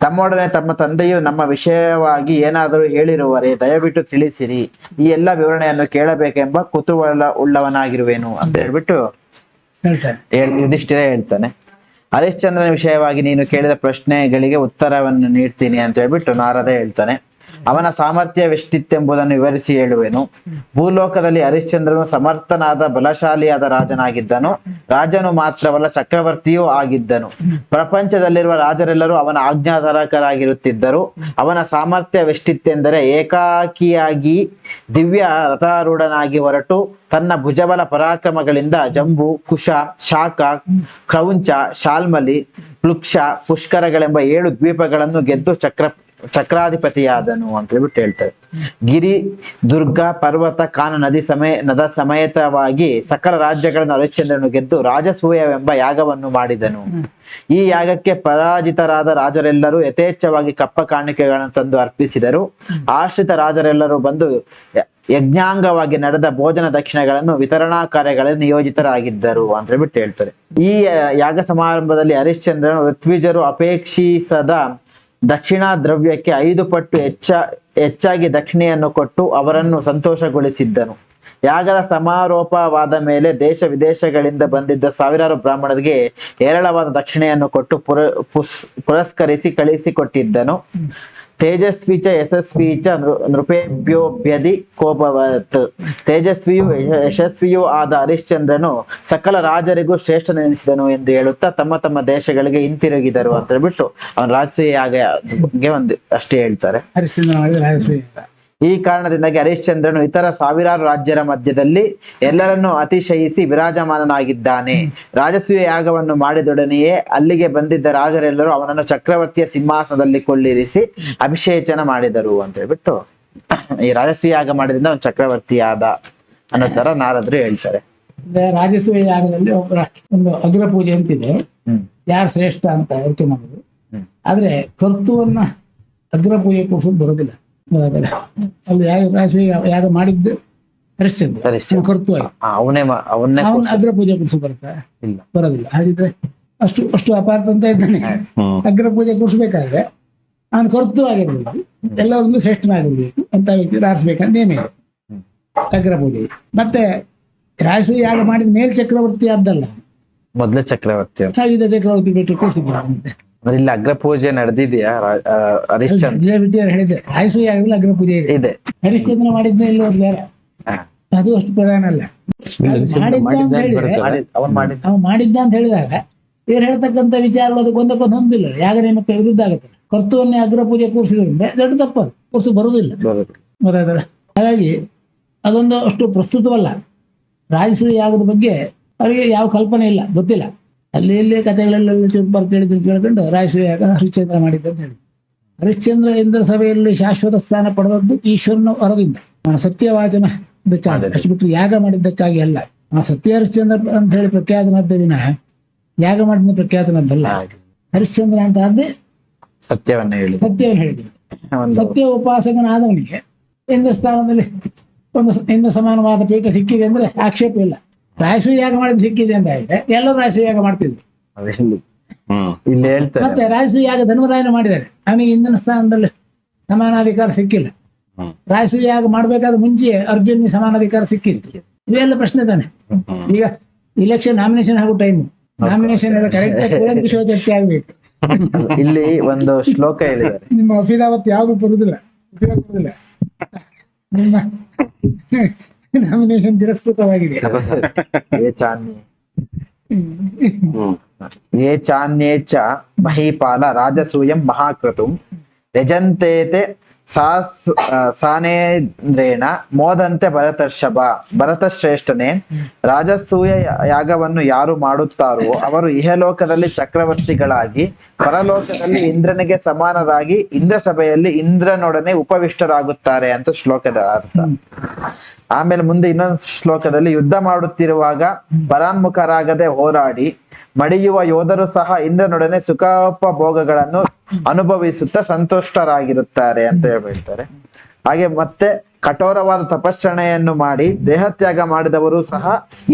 ತಮ್ಮೊಡನೆ ತಮ್ಮ ತಂದೆಯು ನಮ್ಮ ವಿಷಯವಾಗಿ ಏನಾದರೂ ಹೇಳಿರುವರೆ ದಯವಿಟ್ಟು ತಿಳಿಸಿರಿ. ಈ ಎಲ್ಲ ವಿವರಣೆಯನ್ನು ಕೇಳಬೇಕೆಂಬ ಕುತೂಹಲ ಉಳ್ಳವನಾಗಿರುವೆನು ಅಂತ ಹೇಳ್ಬಿಟ್ಟು ಹೇಳ್ತಾನೆ. ಹೇಳ್- ಯುಧಿಷ್ಠಿರ ಹೇಳ್ತಾನೆ. ಹರಿಶ್ಚಂದ್ರನ ವಿಷಯವಾಗಿ ನೀನು ಕೇಳಿದ ಪ್ರಶ್ನೆಗಳಿಗೆ ಉತ್ತರವನ್ನು ನೀಡ್ತೀನಿ ಅಂತ ಹೇಳ್ಬಿಟ್ಟು ನಾರದ ಹೇಳ್ತಾನೆ. ಅವನ ಸಾಮರ್ಥ್ಯವೆಷ್ಟಿತ್ತೆಂಬುದನ್ನು ವಿವರಿಸಿ ಹೇಳುವೆನು. ಭೂಲೋಕದಲ್ಲಿ ಹರಿಶ್ಚಂದ್ರನು ಸಮರ್ಥನಾದ ಬಲಶಾಲಿಯಾದ ರಾಜನಾಗಿದ್ದನು. ರಾಜನು ಮಾತ್ರವಲ್ಲ, ಚಕ್ರವರ್ತಿಯೂ ಆಗಿದ್ದನು. ಪ್ರಪಂಚದಲ್ಲಿರುವ ರಾಜರೆಲ್ಲರೂ ಅವನ ಆಜ್ಞಾಧಾರಕರಾಗಿರುತ್ತಿದ್ದರು. ಅವನ ಸಾಮರ್ಥ್ಯವೆಷ್ಟಿತ್ತೆಂದರೆ ಏಕಾಕಿಯಾಗಿ ದಿವ್ಯ ರಥಾರೂಢನಾಗಿ ಹೊರಟು ತನ್ನ ಭುಜಬಲ ಪರಾಕ್ರಮಗಳಿಂದ ಜಂಬು, ಕುಶ, ಶಾಖ, ಕ್ರೌಂಚ, ಶಾಲ್ಮಲಿ, ಪ್ಲುಕ್ಷ, ಪುಷ್ಕರಗಳೆಂಬ ಏಳು ದ್ವೀಪಗಳನ್ನು ಗೆದ್ದು ಚಕ್ರ ಚಕ್ರಾಧಿಪತಿಯಾದನು ಅಂತ ಹೇಳ್ಬಿಟ್ಟು ಹೇಳ್ತಾರೆ. ಗಿರಿ, ದುರ್ಗ, ಪರ್ವತ, ಕಾನ ನದಿ ಸಮಯ, ನದ ಸಮೇತವಾಗಿ ಸಕಲ ರಾಜ್ಯಗಳನ್ನು ಹರಿಶ್ಚಂದ್ರನು ಗೆದ್ದು ರಾಜಸೂಯವೆಂಬ ಯಾಗವನ್ನು ಮಾಡಿದನು. ಈ ಯಾಗಕ್ಕೆ ಪರಾಜಿತರಾದ ರಾಜರೆಲ್ಲರೂ ಯಥೇಚ್ಛವಾಗಿ ಕಪ್ಪ ಕಾಣಿಕೆಗಳನ್ನು ತಂದು ಅರ್ಪಿಸಿದರು. ಆಶ್ರಿತ ರಾಜರೆಲ್ಲರೂ ಬಂದು ಯಜ್ಞಾಂಗವಾಗಿ ನಡೆದ ಭೋಜನ ದಕ್ಷಿಣಗಳನ್ನು ವಿತರಣಾ ಕಾರ್ಯಗಳಲ್ಲಿ ನಿಯೋಜಿತರಾಗಿದ್ದರು ಅಂತ ಹೇಳ್ಬಿಟ್ಟು ಹೇಳ್ತಾರೆ. ಈ ಯಾಗ ಸಮಾರಂಭದಲ್ಲಿ ಹರಿಶ್ಚಂದ್ರನು ಋತ್ವಿಜರು ಅಪೇಕ್ಷಿಸದ ದಕ್ಷಿಣಾ ದ್ರವ್ಯಕ್ಕೆ ಐದು ಪಟ್ಟು ಹೆಚ್ಚ, ಹೆಚ್ಚಾಗಿ ದಕ್ಷಿಣೆಯನ್ನು ಕೊಟ್ಟು ಅವರನ್ನು ಸಂತೋಷಗೊಳಿಸಿದ್ದನು. ಯಾಗದ ಸಮಾರೋಪವಾದ ಮೇಲೆ ದೇಶ ವಿದೇಶಗಳಿಂದ ಬಂದಿದ್ದ ಸಾವಿರಾರು ಬ್ರಾಹ್ಮಣರಿಗೆ ಹೇರಳವಾದ ದಕ್ಷಿಣೆಯನ್ನು ಕೊಟ್ಟು ಪುರ, ಪುಸ್, ಪುರಸ್ಕರಿಸಿ ಕಳಿಸಿಕೊಟ್ಟಿದ್ದನು. ತೇಜಸ್ವಿ ಚ ಯಶಸ್ವಿ ಚ ನೃ- ನೃಪೇಭ್ಯೋಭ್ಯಧಿ ಕೋಪವತ್. ತೇಜಸ್ವಿಯು ಯಶ- ಯಶಸ್ವಿಯೂ ಆದ ಹರಿಶ್ಚಂದ್ರನು ಸಕಲ ರಾಜರಿಗೂ ಶ್ರೇಷ್ಠನೆನಿಸಿದನು ಎಂದು ಹೇಳುತ್ತಾ ತಮ್ಮ ತಮ್ಮ ದೇಶಗಳಿಗೆ ಹಿಂತಿರುಗಿದರು ಅಂತ ಹೇಳ್ಬಿಟ್ಟು ಅವನ ಬಗ್ಗೆ ಒಂದು ಅಷ್ಟೇ ಹೇಳ್ತಾರೆ. ಹರಿಶ್ಚಂದ್ರ ಈ ಕಾರಣದಿಂದಾಗಿ ಹರಿಶ್ಚಂದ್ರನು ಇತರ ಸಾವಿರಾರು ರಾಜ್ಯರ ಮಧ್ಯದಲ್ಲಿ ಎಲ್ಲರನ್ನೂ ಅತಿಶಯಿಸಿ ವಿರಾಜಮಾನನಾಗಿದ್ದಾನೆ. ರಾಜಸೂಯ ಯಾಗವನ್ನು ಮಾಡಿದೊಡನೆಯೇ ಅಲ್ಲಿಗೆ ಬಂದಿದ್ದ ರಾಜರೆಲ್ಲರೂ ಅವನನ್ನು ಚಕ್ರವರ್ತಿಯ ಸಿಂಹಾಸನದಲ್ಲಿ ಕೊಳ್ಳಿರಿಸಿ ಅಭಿಷೇಚನ ಮಾಡಿದರು ಅಂತ ಹೇಳ್ಬಿಟ್ಟು ಈ ರಾಜಸೂಯ ಯಾಗ ಮಾಡಿದ್ರಿಂದ ಅವನು ಚಕ್ರವರ್ತಿಯಾದ ಅನ್ನೋ ತರ ನಾರದ್ರು ಹೇಳ್ತಾರೆ. ರಾಜಸ್ವೀಯ ರಾಜಸೂಯ ಯಾಗದಲ್ಲಿ ಒಬ್ಬರ ಒಂದು ಅಗ್ರ ಪೂಜೆ ಅಂತಿದೆ. ಯಾರು ಶ್ರೇಷ್ಠ ಅಂತ ಆಯ್ಕೆ ಮಾಡೋದು ಆದ್ರೆ ಕರ್ತುವನ್ನ ಅಗ್ರ ಪೂಜೆ ಕೊಡಿಸೋದು ಬರೋದಿಲ್ಲ? ಅಲ್ಲಿ ಯಾಗ ರಾಜಸೂಯ ಯಾಗ ಮಾಡಿದ್ದು? ಹರಿಶ್ಚಂದ್ರ ಕರ್ತು ಅವನೇ ಅವನ್ನೇ ಅವನ ಅಗ್ರ ಪೂಜೆ ಕುರಿಸು ಬರ್ತಾ ಇಲ್ಲ. ಬರೋದಿಲ್ಲ. ಹಾಗಿದ್ರೆ ಅಷ್ಟು ಅಷ್ಟು ಅಪಾರ್ಥ ಅಂತ ಇದ್ದಾನೆ. ಅಗ್ರ ಪೂಜೆ ಕೊಡಿಸ್ಬೇಕಾದ್ರೆ ಅವನು ಕೊರತು ಆಗಿರ್ಬೇಕು. ಎಲ್ಲರನ್ನು ಶ್ರೇಷ್ಠನಾಗಿರ್ಬೇಕು ಅಂತ ವ್ಯಕ್ತಿ ಆರಿಸ್ಬೇಕಂತ ನೇಮ ಅಗ್ರ ಪೂಜೆ. ಮತ್ತೆ ರಾಶಿ ಯಾಗ ಮಾಡಿದ ಮೇಲ್ ಚಕ್ರವರ್ತಿ ಆದ್ದಲ್ಲ. ಮೊದಲ ಚಕ್ರವರ್ತಿ ಚಕ್ರವರ್ತಿ ಬಿಟ್ಟು ಕಳಿಸಿದ್ರು ಅಂದ್ರೆ ಇಲ್ಲಿ ಅಗ್ರ ಪೂಜೆ ನಡೆದಿದೆಯಾ ಹರಿಶ್ಚಂದ್ರ ಇದೇ ಬಿಟ್ಟಿದ್ದಾರೆ ಹೇಳಿದ್ದೆ ಆಯಸು ಅಗ್ರ ಪೂಜೆ ಇದೆ. ಇದೆ. ಹರಿಶ್ಚಂದ್ರ ಮಾಡಿದ್ನ ಇಲ್ಲ ಅದು ಬೇರೆ? ಅದು ಅಷ್ಟು ಪ್ರಧಾನ ಅಲ್ಲ. ಅವನು ಮಾಡಿದ್ದ. ಅಂತ ಹೇಳಿದಾಗ ಇವ್ರು ಹೇಳ್ತಕ್ಕಂತ ವಿಚಾರಗಳು ಅದಕ್ಕೊಂದಕ್ಕೊಂದು ಹೊಂದಿಲ್ಲ. ಯಾಗ ನಿಮ್ಮ ವಿರುದ್ಧ ಆಗುತ್ತೆ. ಕರ್ತವನ್ನೇ ಅಗ್ರ ಪೂಜೆ ಕೂರಿಸಿದ್ರಿಂದ ದೊಡ್ಡ ತಪ್ಪದು. ಕೂರಿಸಿ ಬರುವುದಿಲ್ಲ. ಬರೋದು. ಗೊತ್ತಾಯ್ತಲ್ಲ ಹಾಗಾಗಿ ಅದೊಂದು ಅಷ್ಟು ಪ್ರಸ್ತುತವಲ್ಲ. ರಾಜಸೂಯ ಯಾಗದ ಬಗ್ಗೆ ಅವರಿಗೆ ಯಾವ ಕಲ್ಪನೆ ಇಲ್ಲ. ಗೊತ್ತಿಲ್ಲ. ಅಲ್ಲಿ ಇಲ್ಲಿ ಕಥೆಗಳೆಲ್ಲ ಚುರುಪಾರ್ ಕೇಳಿದ್ರು ಕೇಳ್ಕೊಂಡು ರಾಯಶ್ರೀ ಯಾಗ ಹರಿಶ್ಚಂದ್ರ ಮಾಡಿದ್ದ ಅಂತ ಹೇಳಿ. ಹರಿಶ್ಚಂದ್ರ ಇಂದ್ರ ಸಭೆಯಲ್ಲಿ ಶಾಶ್ವತ ಸ್ಥಾನ ಪಡೆದದ್ದು ಈಶ್ವರನ ವರದಿಂದ. ಸತ್ಯವಾಚನ ಇದಕ್ಕಾಗಿ ಅಷ್ಟು ಬಿಟ್ಟು ಯಾಗ ಮಾಡಿದ್ದಕ್ಕಾಗಿ ಅಲ್ಲ. ಆ ಸತ್ಯ ಹರಿಶ್ಚಂದ್ರ ಅಂತ ಹೇಳಿ ಪ್ರಖ್ಯಾತನಾದ ವಿನ ಯಾಗ ಮಾಡಿದ ಪ್ರಖ್ಯಾತನದ್ದಲ್ಲ. ಹರಿಶ್ಚಂದ್ರ ಅಂತ ಆದ್ರೆ ಸತ್ಯವನ್ನ ಹೇಳಿ ಸತ್ಯವನ್ನು ಹೇಳಿದ್ರು. ಸತ್ಯ ಉಪಾಸಕನಾದವನಿಗೆ ಇಂದ್ರ ಸ್ಥಾನದಲ್ಲಿ ಒಂದು ಇಂದ್ರ ಸಮಾನವಾದ ಪೀಠ ಸಿಕ್ಕಿದೆ ಅಂದ್ರೆ ಆಕ್ಷೇಪ ಇಲ್ಲ. ರಾಯಸು ಯಾಗ ಮಾಡಿದ್ ಸಿಕ್ಕಿದೆ ಅಂತ ಹೇಳಿದ್ರೆ ಎಲ್ಲರೂ ರಾಯಸು ಯಾಗ ಮಾಡ್ತಿದ್ರು. ಇಲ್ಲಿ ಹೇಳ್ತಾರೆ. ಮತ್ತೆ ರಾಯಸು ಯಾಗ ಧರ್ಮರಾಯನ ಮಾಡಿದ್ದಾರೆ. ಅವನಿಗೆ ಇಂದಿನ ಸ್ಥಾನದಲ್ಲಿ ಸಮಾನಾಧಿಕಾರ ಸಿಕ್ಕಿಲ್ಲ. ಹ್ಮ್. ರಾಯಸು ಯಾಗ ಮಾಡ್ಬೇಕಾದ್ರೆ ಮುಂಚೆ ಸಮಾನ ಸಮಾನಾಧಿಕಾರ ಸಿಕ್ಕಿತ್ತು. ಇವೆಲ್ಲ ಪ್ರಶ್ನೆ ತಾನೆ. ಈಗ ಇಲೆಕ್ಷನ್ ನಾಮಿನೇಷನ್ ಆಗೋ ಟೈಮ್ ನಾಮಿನೇಷನ್ ಎಲ್ಲ ಕರೆಕ್ಟ್ ವಿಷಯ ಚರ್ಚೆ ಆಗ್ಬೇಕು. ಇಲ್ಲಿ ಒಂದು ಶ್ಲೋಕ ಹೇಳಿದ್ದಾರೆ. ನಿಮ್ಮ ಅಫಿದಾವತ್ ಯಾವುದು ಬರುದಿಲ್ಲ. ಉಪಯೋಗ ಬರುದಿಲ್ಲ. ನಿಮ್ಮ ನಾಮಿನೇಷನ್ ತಿರಸ್ಕೃತವಾಗಿದೆ ಏ ಚಾನ್ಯ ಹ್ಮ್ ಯೇ ಚಾನ್ಯೇ ಚ ಮಹೀಪಾಲ ರಾಜಸೂಯಂ ಮಹಾಕೃತುಂ ಯಜಂತೇತೆ ಸಾಸ್ ಸಾನೇಂದ್ರೇಣ ಮೋದಂತೆ ಭರತರ್ಷಭ, ಭರತಶ್ರೇಷ್ಠನೇ. ರಾಜಸೂಯ ಯಾಗವನ್ನು ಯಾರು ಮಾಡುತ್ತಾರೋ, ಅವರು ಇಹಲೋಕದಲ್ಲಿ ಚಕ್ರವರ್ತಿಗಳಾಗಿ, ಪರಲೋಕದಲ್ಲಿ ಇಂದ್ರನಿಗೆ ಸಮಾನರಾಗಿ ಇಂದ್ರ ಸಭೆಯಲ್ಲಿ ಇಂದ್ರನೊಡನೆ ಉಪವಿಷ್ಟರಾಗುತ್ತಾರೆ ಅಂತ ಶ್ಲೋಕದ ಅರ್ಥ. ಆಮೇಲೆ ಮುಂದೆ ಇನ್ನೊಂದು ಶ್ಲೋಕದಲ್ಲಿ ಯುದ್ಧ ಮಾಡುತ್ತಿರುವಾಗ, ಪರಾನ್ಮುಖರಾಗದೆ ಹೋರಾಡಿ ಮಡಿಯುವ ಯೋಧರು ಸಹ ಇಂದ್ರನೊಡನೆ ಸುಖೋಪಭೋಗಗಳನ್ನು ಅನುಭವಿಸುತ್ತಾ ಸಂತುಷ್ಟರಾಗಿರುತ್ತಾರೆ ಅಂತ ಹೇಳ್ಬಿಡ್ತಾರೆ. ಹಾಗೆ ಮತ್ತೆ ಕಠೋರವಾದ ತಪಶ್ಚರಣೆಯನ್ನು ಮಾಡಿ ದೇಹತ್ಯಾಗ ಮಾಡಿದವರು ಸಹ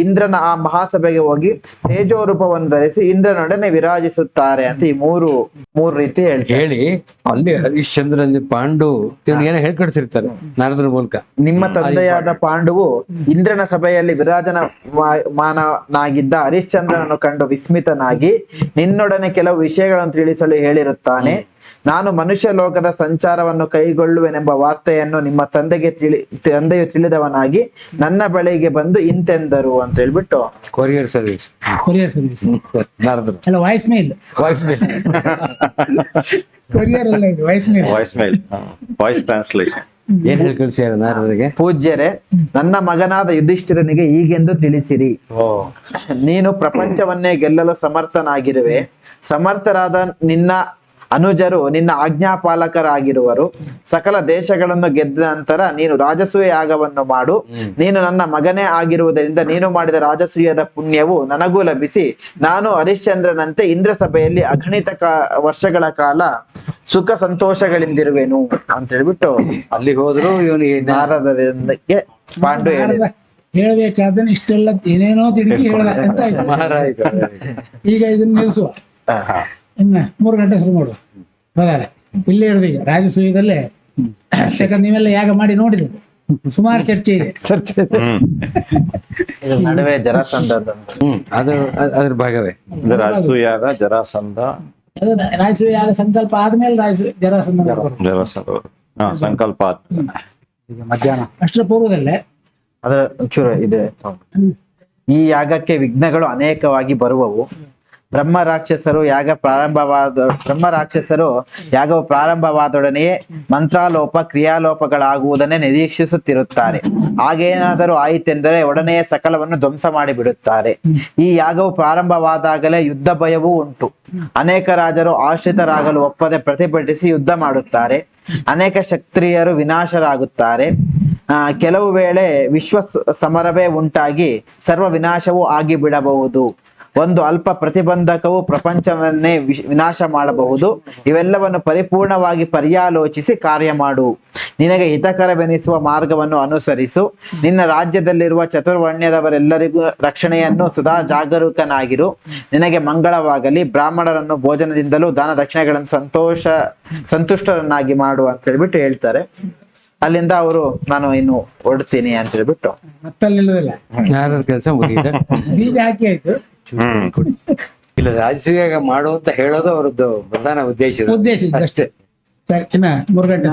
ಇಂದ್ರನ ಆ ಮಹಾಸಭೆಗೆ ಹೋಗಿ ತೇಜೋ ರೂಪವನ್ನು ಧರಿಸಿ ಇಂದ್ರನೊಡನೆ ವಿರಾಜಿಸುತ್ತಾರೆ ಅಂತ ಈ ಮೂರು ಮೂರು ರೀತಿ ಹೇಳಿ ಹೇಳಿ ಅಲ್ಲಿ ಹರಿಶ್ಚಂದ್ರಲ್ಲಿ ಪಾಂಡು ಏನೋ ಹೇಳ್ಕೊಡ್ಸಿರ್ತಾರೆ ನಾರದರ ಮೂಲಕ. ನಿಮ್ಮ ತಂದೆಯಾದ ಪಾಂಡುವು ಇಂದ್ರನ ಸಭೆಯಲ್ಲಿ ವಿರಾಜನ ಮಾನನಾಗಿದ್ದ ಹರಿಶ್ಚಂದ್ರನನ್ನು ಕಂಡು ವಿಸ್ಮಿತನಾಗಿ ನಿನ್ನೊಡನೆ ಕೆಲವು ವಿಷಯಗಳನ್ನು ತಿಳಿಸಲು ಹೇಳಿರುತ್ತಾನೆ. ನಾನು ಮನುಷ್ಯ ಲೋಕದ ಸಂಚಾರವನ್ನು ಕೈಗೊಳ್ಳುವೆನೆಂಬ ವಾರ್ತೆಯನ್ನು ನಿಮ್ಮ ತಂದೆಗೆ ತಿಳಿ ತಂದೆಯು ತಿಳಿದವನಾಗಿ ನನ್ನ ಬಳಿಗೆ ಬಂದು ಇಂತೆಂದರು ಅಂತ ಹೇಳ್ಬಿಟ್ಟು. Courier service. Courier service. ಅಲ್ಲ ವಾಯ್ಸ್ ಮೇಲ್ ವಾಯ್ಸ್ ಕೊರಿಯರ್ ಅಲ್ಲ ಇದು voice mail voice mail voice translation ಏನ್ ಹೇಳಿ ಕಳ್ಸ್ಯಾರ ನಾರದರಿಗೆ? ಪೂಜ್ಯರೇ ನನ್ನ ಮಗನಾದ ಯುಧಿಷ್ಠಿರನಿಗೆ ಈಗೆಂದು ತಿಳಿಸಿರಿ. ಓ. ನೀನು ಪ್ರಪಂಚವನ್ನೇ ಗೆಲ್ಲಲು ಸಮರ್ಥನಾಗಿರುವೆ. ಸಮರ್ಥರಾದ ನಿನ್ನ ಅನುಜರು ನಿನ್ನ ಆಜ್ಞಾಪಾಲಕರಾಗಿರುವರು. ಸಕಲ ದೇಶಗಳನ್ನು ಗೆದ್ದ ನಂತರ ನೀನು ರಾಜಸೂಯ ಯಾಗವನ್ನು ಮಾಡು. ನೀನು ನನ್ನ ಮಗನೇ ಆಗಿರುವುದರಿಂದ ನೀನು ಮಾಡಿದ ರಾಜಸೂಯದ ಪುಣ್ಯವು ನನಗೂ ಲಭಿಸಿ ನಾನು ಹರಿಶ್ಚಂದ್ರನಂತೆ ಇಂದ್ರ ಸಭೆಯಲ್ಲಿ ಅಗಣಿತ ಕಾ ವರ್ಷಗಳ ಕಾಲ ಸುಖ ಸಂತೋಷಗಳಿಂದಿರುವೆನು ಅಂತ ಹೇಳ್ಬಿಟ್ಟು ಅಲ್ಲಿಗೆ ಹೋದ್ರು ಇವನಿಗೆ ನಾರದಕ್ಕೆ ಪಾಂಡು ಹೇಳಿದ. ಹೇಳ್ಬೇಕಾದ್ರೆ ಇಷ್ಟೆಲ್ಲ ಏನೇನೋ ತಿರುಗಿ ಹೇಳಬೇಕಂತ ಈಗ ಇದನ್ನ ನಿಲ್ಲಿಸುವ ಇನ್ನ ಮೂರು ಗಂಟೆ ಶುರು ಮಾಡುವ. ಬರಾರೆ ಇಲ್ಲೇ ಇರೋದು ಈಗ. ರಾಜಸೂಯದಲ್ಲೇ. ಯಾಕಂದ್ರೆ ನೀವೆಲ್ಲ ಯಾಗ ಮಾಡಿ ನೋಡಿದ್ರು ಸುಮಾರು ಚರ್ಚೆ ಇದೆ. ಚರ್ಚೆ ನಡುವೆ ಜರಾಸಂಧ ಅದು ಅದ್- ಅದ್ರ ಭಾಗವೇ. ಇದು ರಾಜಸೂಯಾಗ ಜರಾಸಂಧ. ಅದು ರಾಜಸೂಯ ಯಾಗ ಸಂಕಲ್ಪ ಆದ್ಮೇಲೆ ರಾಜ ಜರಾಸಂಧ. ಜರಾಸಂಧ ಹಾ ಸಂಕಲ್ಪ ಆದ್ಮೇಲೆ. ಈಗ ಮಧ್ಯಾಹ್ನ. ಅಷ್ಟರ ಪೂರ್ವದಲ್ಲೇ. ಅದ್ರ ಚೂರ ಇದೆ. ಈ ಯಾಗಕ್ಕೆ ವಿಘ್ನಗಳು ಅನೇಕವಾಗಿ ಬರುವವು. ಬ್ರಹ್ಮ ರಾಕ್ಷಸರು ಯಾಗ ಪ್ರಾರಂಭವಾದ, ಬ್ರಹ್ಮ ರಾಕ್ಷಸರು ಯಾಗವು ಪ್ರಾರಂಭವಾದೊಡನೆಯೇ ಮಂತ್ರಾಲೋಪ, ಕ್ರಿಯಾಲೋಪಗಳಾಗುವುದನ್ನೇ ನಿರೀಕ್ಷಿಸುತ್ತಿರುತ್ತಾರೆ. ಹಾಗೇನಾದರೂ ಆಯಿತೆಂದರೆ ಒಡನೆಯೇ ಸಕಲವನ್ನು ಧ್ವಂಸ ಮಾಡಿಬಿಡುತ್ತಾರೆ. ಈ ಯಾಗವು ಪ್ರಾರಂಭವಾದಾಗಲೇ ಯುದ್ಧ ಭಯವೂ ಉಂಟು. ಅನೇಕ ರಾಜರು ಆಶ್ರಿತರಾಗಲು ಒಪ್ಪದೆ ಪ್ರತಿಭಟಿಸಿ ಯುದ್ಧ ಮಾಡುತ್ತಾರೆ. ಅನೇಕ ಕ್ಷತ್ರಿಯರು ವಿನಾಶರಾಗುತ್ತಾರೆ. ಕೆಲವು ವೇಳೆ ವಿಶ್ವ ಸಮರವೇ ಉಂಟಾಗಿ ಸರ್ವ ವಿನಾಶವೂ ಆಗಿ ಬಿಡಬಹುದು ಒಂದು ಅಲ್ಪ ಪ್ರತಿಬಂಧಕವು ಪ್ರಪಂಚವನ್ನೇ ವಿಶ್- ವಿನಾಶ ಮಾಡಬಹುದು. ಇವೆಲ್ಲವನ್ನು ಪರಿಪೂರ್ಣವಾಗಿ ಪರ್ಯಾಲೋಚಿಸಿ ಕಾರ್ಯ ಮಾಡು. ನಿನಗೆ ಹಿತಕರವೆನಿಸುವ ಮಾರ್ಗವನ್ನು ಅನುಸರಿಸು. ನಿನ್ನ ರಾಜ್ಯದಲ್ಲಿರುವ ಚತುರ್ವರ್ಣ್ಯದವರೆಲ್ಲರಿಗೂ ರಕ್ಷಣೆಯನ್ನು ಸದಾ ಜಾಗರೂಕನಾಗಿರು. ನಿನಗೆ ಮಂಗಳವಾಗಲಿ. ಬ್ರಾಹ್ಮಣರನ್ನು ಭೋಜನದಿಂದಲೂ ದಾನ ದಕ್ಷಿಣೆಗಳನ್ನು ಸಂತೋಷ ಸಂತುಷ್ಟರನ್ನಾಗಿ ಮಾಡು ಅಂತ ಹೇಳ್ಬಿಟ್ಟು ಹೇಳ್ತಾರೆ. ಅಲ್ಲಿಂದ ಅವರು ನಾನು ಇನ್ನು ಹೊಡ್ತೀನಿ ಅಂತ ಹೇಳ್ಬಿಟ್ಟು. ಕೆಲಸ ಮುಗಿದ ಬೀಜ ಹಾಕಿ ಆಯ್ತು. ಹ್ಮ್. ಇಲ್ಲ ರಾಜಸೂಯ ಮಾಡು ಅಂತ ಹೇಳೋದು ಅವರದ್ದು ಪ್ರಧಾನ ಉದ್ದೇಶ ಉದ್ದೇಶ ಅಷ್ಟೇ. ಸರಿ ಇನ್ನ ಮೂರು ಗಂಟೆ.